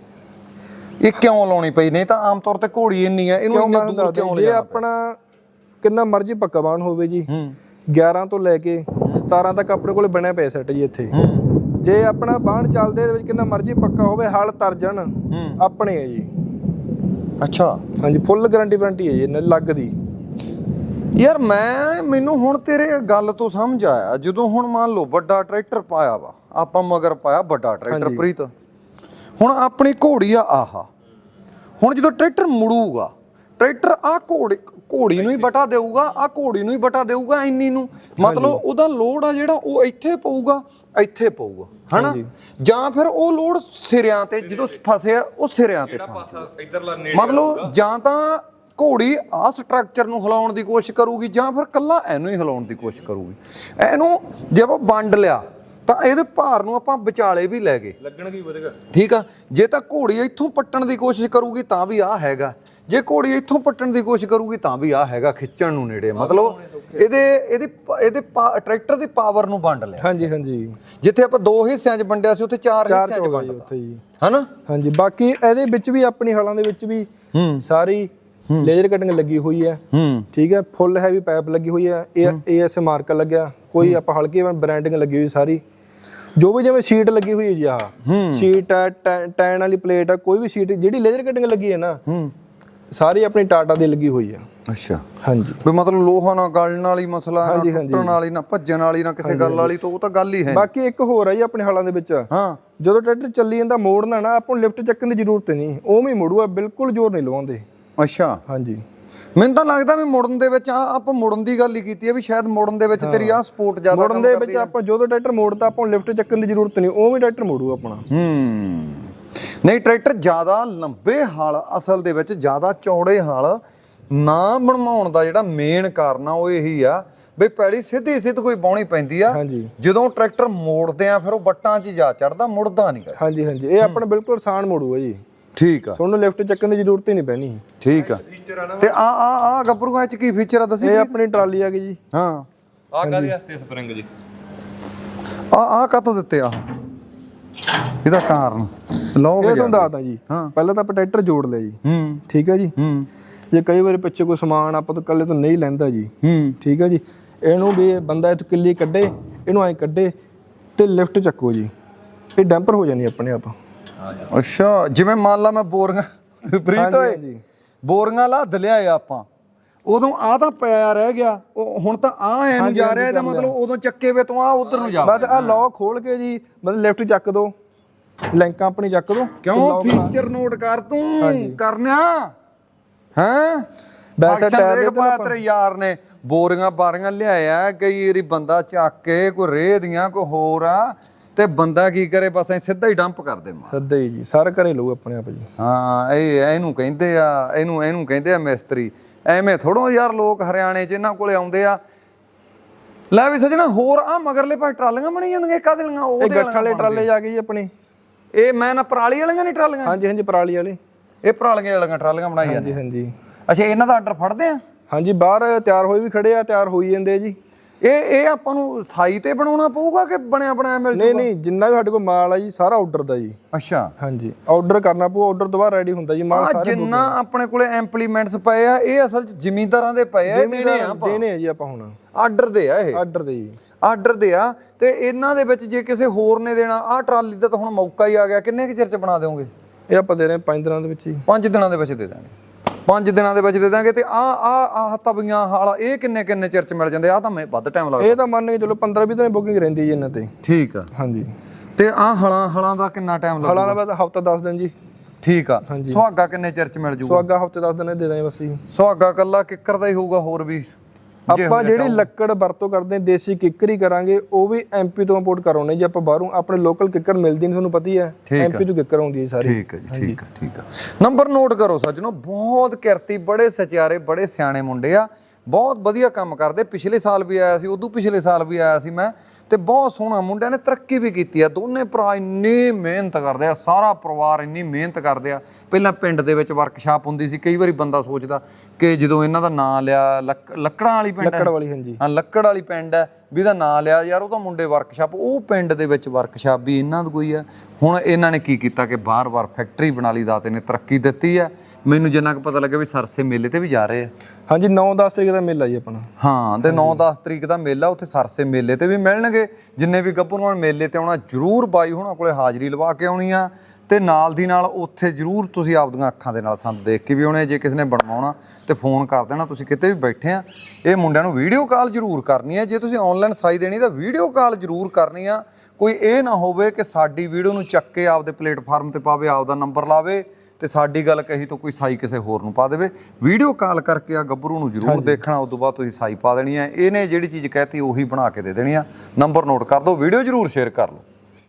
ਇਹ ਕਿਉਂ ਲਾਉਣੀ ਪਈ? ਨਹੀਂ ਤਾਂ ਆਮ ਤੌਰ ਤੇ ਘੋੜੀ ਇੰਨੀ ਆ ਇਹਨੂੰ ਇੰਨਾ ਦੂਰ ਕਿਉਂ ਜੇ ਲਿਆ ਆਪਣਾ ਕਿੰਨਾ ਮਰਜ਼ੀ ਪੱਕਾ ਬਾਣ ਹੋਵੇ ਜੀ ਹੂੰ। 11 ਤੋਂ ਲੈ ਕੇ 17 ਤੱਕ ਆਪਣੇ ਕੋਲ ਬਣਿਆ ਪਿਆ ਸੈੱਟ ਜੀ ਇੱਥੇ। ਹੂੰ। ਜੇ ਆਪਣਾ ਬਾਣ ਚੱਲਦੇ ਇਹਦੇ ਵਿੱਚ ਕਿੰਨਾ ਮਰਜ਼ੀ ਪੱਕਾ ਹੋਵੇ ਹਲ ਤਰ ਜਾਣ ਆਪਣੇ ਹੈ ਜੀ। ਅੱਛਾ। ਹਾਂਜੀ ਫੁੱਲ ਗਾਰੰਟੀ ਵਾਰੰਟੀ ਹੈ ਜੀ ਇਹਨਾਂ ਦੀ ਲੱਗ ਦੀ। ਯਾਰ ਮੈਂ ਮੈਨੂੰ ਹੁਣ ਤੇਰੇ ਗੱਲ ਤੋਂ ਸਮਝ ਆਇਆ। ਜਦੋਂ ਹੁਣ ਮੰਨ ਲਓ ਵੱਡਾ ਟਰੈਕਟਰ ਪਾਇਆ ਵਾ ਆਪਾਂ ਮਗਰ ਪਾਇਆ ਵੱਡਾ ਟਰੈਕਟਰ। ਪ੍ਰੀਤ। ਹੁਣ ਆਪਣੀ ਘੋੜੀ ਆ ਆਹਾ। ਹੁਣ ਜਦੋਂ ਟਰੈਕਟਰ ਮੁੜੂਗਾ ਟਰੈਕਟਰ ਆ ਘੋੜੀ ਘੋੜੀ ਨੂੰ ਹੀ ਬਟਾ ਦੇਊਗਾ ਆ ਘੋੜੀ ਨੂੰ ਹੀ ਬਟਾ ਦੇਊਗਾ ਇੰਨੀ ਨੂੰ। ਮਤਲਬ ਉਹਦਾ ਲੋਡ ਆ ਜਿਹੜਾ ਉਹ ਇੱਥੇ ਪਊਗਾ ਇੱਥੇ ਪਊਗਾ ਹਨਾ? ਜਾਂ ਫਿਰ ਉਹ ਲੋਡ ਸਿਰਿਆਂ ਤੇ ਜਦੋਂ ਫਸਿਆ ਉਹ ਸਿਰਿਆਂ ਤੇ ਮਤਲਬ ਜਾਂ ਤਾਂ ਘੋੜੀ ਆ ਸਟਰਕਚਰ ਨੂੰ ਹਿਲਾਉਣ ਦੀ ਕੋਸ਼ਿਸ਼ ਕਰੂਗੀ ਜਾਂ ਫਿਰ ਕੱਲਾ ਇਹਨੂੰ ਹੀ ਹਿਲਾਉਣ ਦੀ ਕੋਸ਼ਿਸ਼ ਕਰੂਗੀ। ਇਹਨੂੰ ਜੇ ਆਪਾਂ ਵੰਡ ਲਿਆ ਤਾਂ ਇਹਦੇ ਭਾਰ ਨੂੰ ਆਪਾਂ ਵਿਚਾਲੇ ਵੀ ਲੈ ਗਏ। ਲੱਗਣਗੇ ਵਧੇਗਾ। ਠੀਕ ਆ? ਜੇ ਤਾਂ ਘੋੜੀ ਇੱਥੋਂ ਪੱਟਣ ਦੀ ਕੋਸ਼ਿਸ਼ ਕਰੂਗੀ ਤਾਂ ਵੀ ਆ ਹੈਗਾ। ਜੇ ਘੋੜੀ ਇੱਥੋਂ ਪੱਟਣ ਦੀ ਕੋਸ਼ਿਸ਼ ਕਰੂਗੀ ਤਾਂ ਵੀ ਆ ਹੈਗਾ ਖਿੱਚਣ ਨੂੰ ਨੇੜੇ। ਮਤਲਬ ਇਹਦੇ ਇਹਦੀ ਇਹਦੇ ਪਾ- ਟਰੈਕਟਰ ਦੀ ਪਾਵਰ ਨੂੰ ਵੰਡ ਲਿਆ। ਹਾਂਜੀ ਹਾਂਜੀ। ਜਿੱਥੇ ਆਪਾਂ ਦੋ ਹਿੱਸਿਆਂ 'ਚ ਵੰਡਿਆ ਸੀ ਉੱਥੇ ਚਾਰ ਚਾਰ ਹਿੱਸਿਆਂ 'ਚ ਵੰਡਤਾ। ਹਨਾ? ਹਾਂਜੀ ਬਾਕੀ ਇਹਦੇ ਵਿੱਚ ਵੀ ਆਪਣੀ ਹਲਾਂ ਦੇ ਵਿੱਚ ਵੀ ਹੂੰ। ਸਾਰੀ ਲੇਜ਼ਰ ਕਟਿੰਗ ਲੱਗੀ ਹੋਈ ਹੈ। ਠੀਕ ਹੈ ਫੁੱਲ ਹੈਵੀ ਪਾਈਪ ਲੱਗੀ ਹੋਈ ਹੈ। ਇਹ ਏਐਸ ਮਾਰਕਰ ਲੱਗਿਆ। ਕੋਈ ਆਪਾਂ ਹਲਕੀ ਬ੍ਰਾਂਡਿੰਗ ਲੱਗੀ ਹੋਈ ਸਾਰੀ। ਜੋ ਵੀ ਜਿਵੇਂ ਸ਼ੀਟ ਲੱਗੀ ਹੋਈ ਹੈ ਜੀ ਆਹ। ਸ਼ੀਟ ਹੈ ਟੈਨ ਵਾਲੀ ਪਲੇਟ ਹੈ ਕੋਈ ਵੀ ਸ਼ੀਟ ਜਿਹੜੀ ਲੇਜ਼ਰ ਕਟਿੰਗ ਲੱਗੀ ਹੈ ਨਾ ਸਾਰੀ ਆਪਣੀ ਟਾਟਾ ਦੀ ਲੱਗੀ ਹੋਈ ਹੈ। ਅੱਛਾ। ਹਾਂਜੀ। ਵੀ ਮਤਲਬ ਲੋਹਾ ਨਾਲ ਗਲਣ ਵਾਲੀ ਮਸਲਾ ਨਾ। ਟੁੱਟਣ ਵਾਲੀ ਨਾ ਭੱਜਣ ਵਾਲੀ ਨਾ ਕਿਸੇ ਗੱਲ ਵਾਲੀ ਤਾਂ ਉਹ ਤਾਂ ਗੱਲ ਹੀ ਹੈ। ਬਾਕੀ ਇੱਕ ਹੋਰ ਜੀ ਆਪਣੇ ਹਾਲਾਂ ਦੇ ਵਿੱਚ। ਹਾਂ। ਜਦੋਂ ਟਰੈਕਟਰ ਚੱਲੀ ਜਾਂਦਾ ਮੋੜਨਾ ਨਾ ਆਪਾਂ ਨੂੰ ਲਿਫਟ ਚੱਕਣ ਦੀ ਜ਼ਰੂਰਤ ਨਹੀਂ। ਉਵੇਂ ਹੀ ਮੋੜੂਗਾ ਬਿਲਕੁਲ ਜ਼ੋਰ ਨਹੀਂ ਲਵਾਉਂਦੇ। ਅੱਛਾ। ਹਾਂਜੀ। ਮੈਨੂੰ ਤਾਂ ਲੱਗਦਾ ਵੀ ਮੁੜਨ ਦੇ ਵਿੱਚ ਆ ਆਪਾਂ ਮੁੜਨ ਦੀ ਗੱਲ ਹੀ ਕੀਤੀ ਹੈ ਵੀ ਸ਼ਾਇਦ ਮੁੜਨ ਦੇ ਵਿੱਚ ਤੇਰੀ ਆ ਸਪੋਰਟ ਜ਼ਿਆਦਾ ਮੋੜਨ ਦੇ ਵਿੱਚ ਆਪਾਂ ਜਦੋਂ ਟਰੈਕਟਰ ਮੋੜਦਾ ਆਪਾਂ ਲਿਫਟ ਚੱਕਣ ਦੀ ਜ਼ਰੂਰਤ ਨਹੀਂ ਉਵੇਂ ਟਰੈਕਟਰ ਮੋੜੂ ਆਪਣਾ। ਹੂੰ। ਨਹੀਂ ਟਰੈਕਟਰ ਜ਼ਿਆਦਾ ਲੰਬੇ ਹਲ ਅਸਲ ਦੇ ਵਿੱਚ ਜ਼ਿਆਦਾ ਚੌੜੇ ਹਲ ਨਾ ਬਣਵਾਉਣ ਦਾ ਜਿਹੜਾ ਮੇਨ ਕਾਰਨ ਆ ਉਹ ਇਹੀ ਆ ਵੀ ਪੈੜੀ ਸਿੱਧੀ ਸਿੱਧ ਕੋਈ ਬਾਉਣੀ ਪੈਂਦੀ ਆ। ਜਦੋਂ ਟਰੈਕਟਰ ਮੋੜਦੇ ਆ ਫਿਰ ਉਹ ਬੱਟਾਂ 'ਚ ਜਾ ਚੜਦਾ ਮੁੜਦਾ ਨਹੀਂ ਹਾਂਜੀ ਹਾਂਜੀ। ਇਹ ਆਪਣਾ ਬਿਲਕੁਲ ਆਸਾਨ ਮੋੜੂਗਾ ਜੀ। ਠੀਕ ਆ। ਤੁਹਾਨੂੰ ਲਿਫਟ ਚੱਕਣ ਦੀ ਜ਼ਰੂਰਤ ਹੀ ਨਹੀਂ ਪੈਣੀ। ਠੀਕ ਆ। ਤੇ ਆ ਆ ਆ ਗੱਭਰੂਆਂ ਇਹ 'ਚ ਕੀ ਫੀਚਰ ਆ ਦੱਸੀ ਇਹ ਆਪਣੀ ਟਰਾਲੀ ਆ ਗਈ ਜੀ। ਹਾਂ। ਆਹ ਕਾਦੇ ਵਾਸਤੇ ਸਪਰਿੰਗ ਜੀ? ਆ ਆ ਕਾਤੋਂ ਦਿੱਤੇ ਆ? ਇਹਦਾ ਕਾਰਨ। ਲਓ ਇਹ ਤੁਹਾਨੂੰ ਦੱਸਦਾ ਜੀ। ਹਾਂ। ਪਹਿਲਾਂ ਤਾਂ ਆਪਾਂ ਟਰੈਕਟਰ ਜੋੜ ਲਿਆ ਜੀ। ਹੂੰ। ਠੀਕ ਹੈ ਜੀ? ਹੂੰ। ਜੇ ਕਈ ਵਾਰੀ ਪਿੱਛੇ ਕੋਈ ਸਮਾਨ ਆਪਾਂ ਤੋਂ ਇਕੱਲੇ ਤੋਂ ਨਹੀਂ ਲੈਂਦਾ ਜੀ। ਹੂੰ। ਠੀਕ ਹੈ ਜੀ? ਇਹਨੂੰ ਵੀ ਇਹ ਬੰਦਾ ਇੱਥੋਂ ਕਿੱਲੀ ਕੱਢੇ ਇਹਨੂੰ ਐਂ ਕੱਢੇ ਤੇ ਲਿਫਟ ਚੱਕੋ ਜੀ। ਇਹ ਡੈਂਪਰ ਹੋ ਜਾਣੀ ਆਪਣੇ ਆਪ। ਅੱਛਾ ਜਿਵੇਂ ਮੰਨ ਲਾ ਮੈਂ ਬੋਰੀਆਂ ਪ੍ਰੀਤ ਓਏ। ਬੋਰੀਆਂ ਲਾ ਦਲਿਆ ਆਪਾਂ। ਉਦੋਂ ਆ ਤਾਂ ਪਿਆ ਰਹਿ ਗਿਆ। ਉਹ ਹੁਣ ਤਾਂ ਆ ਐ ਨੂੰ ਜਾ ਰਿਹਾ ਇਹਦਾ ਮਤਲਬ ਉਦੋਂ ਚੱਕੇ ਵੇ ਤੋਂ ਆ ਉਧਰ ਨੂੰ ਜਾ ਬਸ ਆ ਲੌਕ ਖੋਲ ਕੇ ਜੀ ਮਤਲਬ ਲਿਫਟ ਚੱਕ ਦੋ। ਲੈਂਕਾਂ ਆਪਣੀ ਚੱਕ ਦੋ। ਕਿਉਂ? ਫੀਚਰ ਨੋਟ ਕਰ ਤੂੰ ਕਰਨਿਆ। ਹੈਂ? tire brake ਦੇ ਆਪਾਂ- ਤੇਰੇ ਯਾਰ ਨੇ ਬੋਰੀਆਂ ਬਾਰੀਆਂ ਲਿਆਇਆ ਕਈ ਵਾਰੀ ਬੰਦਾ ਚੱਕ ਕੇ ਕੋਈ ਰੇਹ ਦੀਆਂ ਕੋਈ ਹੋਰ ਆ। ਤੇ ਬੰਦਾ ਕੀ ਕਰੇ ਬਸ ਐ ਸਿੱਧਾ ਹੀ ਡੰਪ ਕਰ ਦੇ ਮਾਰ। ਸੱਦੇ ਹੀ ਜੀ ਸਾਰਾ ਘਰੇ ਲਊ ਆਪਣੇ ਆਪ ਜੀ। ਹਾਂ ਇਹ ਇਹਨੂੰ ਕਹਿੰਦੇ ਆ ਇਹਨੂੰ ਇਹਨੂੰ ਕਹਿੰਦੇ ਆ ਮਿਸਤਰੀ ਐਵੇਂ ਥੋੜੋ ਯਾਰ ਲੋਕ ਹਰਿਆਣੇ 'ਚ ਇਹਨਾਂ ਕੋਲੇ ਆਉਂਦੇ ਆ। ਲੈ ਵੀ ਸਜਣਾ ਹੋਰ ਆ ਮਗਰਲੇ ਪਾਸੇ ਟਰਾਲੀਆਂ ਬਣੀ ਜਾਂਦੀਆਂ ਕਾਹਦੇ ਲੀਆਂ ਉਹ ਗੱਠਾਂ ਵਾਲੇ ਟਰਾਲੇ ਜਾ ਕੇ ਜੀ ਆਪਣੇ। ਇਹ ਮੈਂ ਨਾ ਪਰਾਲੀ ਵਾਲੀਆਂ ਨਹੀਂ ਟਰਾਲੀਆਂ? ਹਾਂਜੀ ਹਾਂਜੀ ਪਰਾਲੀ ਵਾਲੇ। ਇਹ ਪਰਾਲੀਆਂ ਵਾਲੀਆਂ ਟਰਾਲੀਆਂ ਬਣਾਈ ਜਾਂਦੇ ਹਾਂਜੀ ਹਾਂਜੀ। ਅੱਛਾ ਇਹਨਾਂ ਦਾ ਆਰਡਰ ਫੜਦੇ ਆ? ਹਾਂਜੀ ਬਾਹਰ ਤਿਆਰ ਹੋਏ ਵੀ ਖੜੇ ਆ ਤਿਆਰ ਹੋਈ ਜਾਂਦੇ ਆ ਜੀ। ਇਹ ਇਹ ਆਪਾਂ ਨੂੰ ਸਾਈ ਤੇ ਬਣਾਉਣਾ ਪਊਗਾ ਕਿ ਬਣਿਆ ਬਣਾਇਆ ਮਿਲ ਨਹੀਂ ਜੂਗਾ? ਨਹੀਂ ਜਿੰਨਾ ਵੀ ਸਾਡੇ ਕੋਲ ਮਾਲ ਆ ਜੀ ਸਾਰਾ ਆਰਡਰ ਦਾ ਜੀ। ਅੱਛਾ। ਹਾਂਜੀ। ਆਰਡਰ ਕਰਨਾ ਪਊ ਆਰਡਰ ਤੋਂ ਬਾਅਦ ਰੈਡੀ ਹੁੰਦਾ ਜੀ ਮਾਲ ਆ ਸਾਰੇ ਜਿੰਨਾ ਆਪਣੇ ਕੋਲੇ ਇੰਪਲੀਮੈਂਟਸ ਪਏ ਆ ਇਹ ਅਸਲ 'ਚ ਜ਼ਿਮੀਂਦਾਰਾਂ ਦੇ ਪਏ ਆ ਦੇਣੇ ਆ ਆਪਾਂ। ਦੇਣੇ ਆ ਜੀ ਆਪਾਂ ਹੁਣ। ਆਰਡਰ ਦੇ ਆ ਇਹ। ਆਰਡਰ ਦੇ ਜੀ। ਆਰਡਰ ਦੇ ਆ ਤੇ ਇਹਨਾਂ ਦੇ ਵਿੱਚ ਜੇ ਕਿਸੇ ਹੋਰ ਨੇ ਦੇਣਾ ਆਹ ਟਰਾਲੀ ਦਾ ਤਾਂ ਹੁਣ ਮੌਕਾ ਹੀ ਆ ਗਿਆ ਕਿੰਨੇ ਕੁ ਚਿਰ ਚ ਬਣਾ ਦਿਓਗੇ? ਇਹ ਆਪਾਂ ਦੇ ਰਹੇ 5 ਦਿਨਾਂ ਦੇ ਵਿੱਚ ਜੀ 5 ਦਿਨਾਂ ਦੇ ਵਿੱਚ ਦੇ ਦਾਂਗੇ। 5 ਦਿਨਾਂ ਦੇ ਵਿੱਚ ਦੇ ਦਾਂਗੇ ਤੇ ਆ ਆ ਆਹ ਤਵੀਆਂ ਹਾਲਾ ਇਹ ਕਿੰਨੇ ਕਿੰਨੇ ਚਿਰ ਚ ਮਿਲ ਜਾਂਦੇ? ਆ ਤਾਂ ਮੈਂ ਵੱਧ ਟਾਈਮ ਲੱਗਦਾ। ਇਹ ਤਾਂ ਮੰਨ ਕੇ ਚਲੋ 15 20 ਦਿਨ ਬੁਕਿੰਗ ਰਹਿੰਦੀ ਜੀ ਇਹਨਾਂ ਤੇ। ਠੀਕ ਆ। ਹਾਂਜੀ। ਤੇ ਆ ਹਲਾਂ ਹਲਾਂ ਦਾ ਕਿੰਨਾ ਟਾਈਮ ਲੱਗਦਾ ਹਲਾਂ ਦਾ ਬਸ ਹਫਤਾ 10 ਦਿਨ ਜੀ। ਠੀਕ ਆ। ਸੁਹਾਗਾ ਕਿੰਨੇ ਚਿਰ ਚ ਮਿਲ ਜੂਗਾ? ਸੁਆਗਾ ਹਫ਼ਤੇ 10 ਦਿਨ ਦੇ ਦਾਂਗੇ ਬਸ ਜੀ। ਸੁਹਾਗਾ ਕੱਲਾ ਕਿੱਕਰ ਦਾ ਹੀ ਹੋਊਗਾ ਹੋਰ ਵੀ। ਆਪਾਂ ਜਿਹੜੀ ਲੱਕੜ ਵਰਤੋਂ ਕਰਦੇ ਦੇਸੀ ਕਿੱਕਰ ਹੀ ਕਰਾਂਗੇ ਉਹ ਵੀ ਐਮਪੀ ਤੋਂ ਇੰਪੋਰਟ ਕਰਾਉਣੇ ਜੀ ਆਪਾਂ ਬਾਹਰੋਂ। ਆਪਣੇ ਲੋਕਲ ਕਿੱਕਰ ਮਿਲਦੀ ਨਹੀਂ ਤੁਹਾਨੂੰ ਪਤਾ ਹੀ ਹੈ। ਐਮਪੀ ਤੋਂ ਕਿੱਕਰ ਆਉਂਦੀ ਹੈ ਸਾਰੀ। ਠੀਕ ਹੈ ਜੀ ਠੀਕ ਹੈ ਠੀਕ ਹੈ। ਨੰਬਰ ਨੋਟ ਕਰੋ ਸੱਜਣੋ ਬਹੁਤ ਕਿਰਤੀ ਬੜੇ ਸਚਿਆਰੇ ਬੜੇ ਸਿਆਣੇ ਮੁੰਡੇ ਆ। ਬਹੁਤ ਵਧੀਆ ਕੰਮ ਕਰਦੇ। ਪਿਛਲੇ ਸਾਲ ਵੀ ਆਇਆ ਸੀ ਉਦੋਂ ਪਿਛਲੇ ਸਾਲ ਵੀ ਆਇਆ ਸੀ ਮੈਂ ਤੇ ਬਹੁਤ ਸੋਹਣਾ ਮੁੰਡਿਆਂ ਨੇ ਤਰੱਕੀ ਵੀ ਕੀਤੀ ਆ। ਦੋਨੇ ਭਰਾ ਇੰਨੀ ਮਿਹਨਤ ਕਰਦੇ ਆ ਸਾਰਾ ਪਰਿਵਾਰ ਇੰਨੀ ਮਿਹਨਤ ਕਰਦੇ ਆ। ਪਹਿਲਾਂ ਪਿੰਡ ਦੇ ਵਿੱਚ ਵਰਕਸ਼ਾਪ ਹੁੰਦੀ ਸੀ ਕਈ ਵਾਰੀ ਬੰਦਾ ਸੋਚਦਾ ਕਿ ਜਦੋਂ ਇਹਨਾਂ ਦਾ ਨਾਂ ਲਿਆ ਲੱਕ- ਲੱਕੜਾਂ ਵਾਲੀ ਪਿੰਡ ਲੱਕੜ ਵਾਲੀ ਹਾਂਜੀ। ਹਾਂ ਲੱਕੜ ਵਾਲੀ ਪਿੰਡ ਹੈ ਵੀ ਦਾ ਨਾਂ ਲਿਆ ਯਾਰ ਉਹ ਤਾਂ ਮੁੰਡੇ ਵਰਕਸ਼ਾਪ ਉਹ ਪਿੰਡ ਦੇ ਵਿੱਚ ਵਰਕਸ਼ਾਪ ਵੀ ਇਹਨਾਂ ਦੀ ਕੋਈ ਹੈ। ਹੁਣ ਇਹਨਾਂ ਨੇ ਕੀ ਕੀਤਾ ਕਿ ਬਾਰ-ਬਾਰ ਫੈਕਟਰੀ ਬਣਾ ਲਈ ਦਾਤੇ ਨੇ ਤਰੱਕੀ ਦਿੱਤੀ ਹੈ। ਮੈਨੂੰ ਜਿੰਨਾ ਕੁ ਪਤਾ ਲੱਗਿਆ ਵੀ ਸਰਸੇ ਮੇਲੇ ਤੇ ਵੀ ਜਾ ਰਹੇ ਆ। ਹਾਂਜੀ 9-10 ਤਰੀਕ ਦਾ ਮੇਲਾ ਜੀ ਆਪਣਾ। ਹਾਂ ਤੇ 9-10 ਤਰੀਕ ਦਾ ਮੇਲਾ ਉੱਥੇ ਸਰਸੇ ਮੇਲੇ ਤੇ ਵੀ ਮਿਲਣਗੇ। ਜਿੰਨੇ ਵੀ ਗੱਭਰੂ ਨੂੰ ਮੇਲੇ ਤੇ ਆਉਣਾ ਜਰੂਰ ਬਾਈ ਹੁਣਾਂ ਕੋਲੇ ਹਾਜ਼ਰੀ ਲਵਾ ਕੇ ਆਉਣੀ ਆ। ਤੇ ਨਾਲ ਦੀ ਨਾਲ ਉੱਥੇ ਜਰੂਰ ਤੁਸੀਂ ਆਪਦੀਆਂ ਅੱਖਾਂ ਦੇ ਨਾਲ ਸੰਦ ਦੇਖ ਕੇ ਵੀ ਆਉਣੇ ਜੇ ਕਿਸੇ ਨੇ ਬਣਵਾਉਣਾ ਤੇ ਫੋਨ ਕਰ ਦੇਣਾ ਤੁਸੀਂ ਕਿਤੇ ਵੀ ਬੈਠੇ ਆ। ਇਹ ਮੁੰਡਿਆਂ ਨੂੰ ਵੀਡੀਓ ਕਾਲ ਜਰੂਰ ਕਰਨੀ ਹੈ ਜੇ ਤੁਸੀਂ ਆਨਲਾਈਨ ਸਾਈ ਦੇਣੀ ਤਾਂ ਵੀਡੀਓ ਕਾਲ ਜਰੂਰ ਕਰਨੀ ਆ। ਕੋਈ ਇਹ ਨਾ ਹੋਵੇ ਕਿ ਸਾਡੀ ਵੀਡੀਓ ਨੂੰ ਚੱਕ ਕੇ ਆਪਦੇ ਪਲੇਟਫਾਰਮ ਤੇ ਪਾਵੇ ਆਪਦਾ ਨੰਬਰ ਲਾਵੇ। ਤੇ ਸਾਡੀ ਗੱਲ ਕਹੀ ਤੋਂ ਕੋਈ ਸਾਈ ਕਿਸੇ ਹੋਰ ਨੂੰ ਪਾ ਦੇਵੇ। ਵੀਡੀਓ ਕਾਲ ਕਰਕੇ ਆ ਗੱਭਰੂ ਨੂੰ ਜਰੂਰ ਦੇਖਣਾ ਉਸ ਤੋਂ ਬਾਅਦ ਤੁਸੀਂ ਸਾਈ ਪਾ ਦੇਣੀ ਹੈ ਇਹਨੇ ਜਿਹੜੀ ਚੀਜ਼ ਕਹਿਤੀ ਉਹੀ ਬਣਾ ਕੇ ਦੇ ਦੇਣੀ ਆ। ਨੰਬਰ ਨੋਟ ਕਰ ਦਿਓ ਵੀਡੀਓ ਜਰੂਰ ਸ਼ੇਅਰ ਕਰ ਲਓ।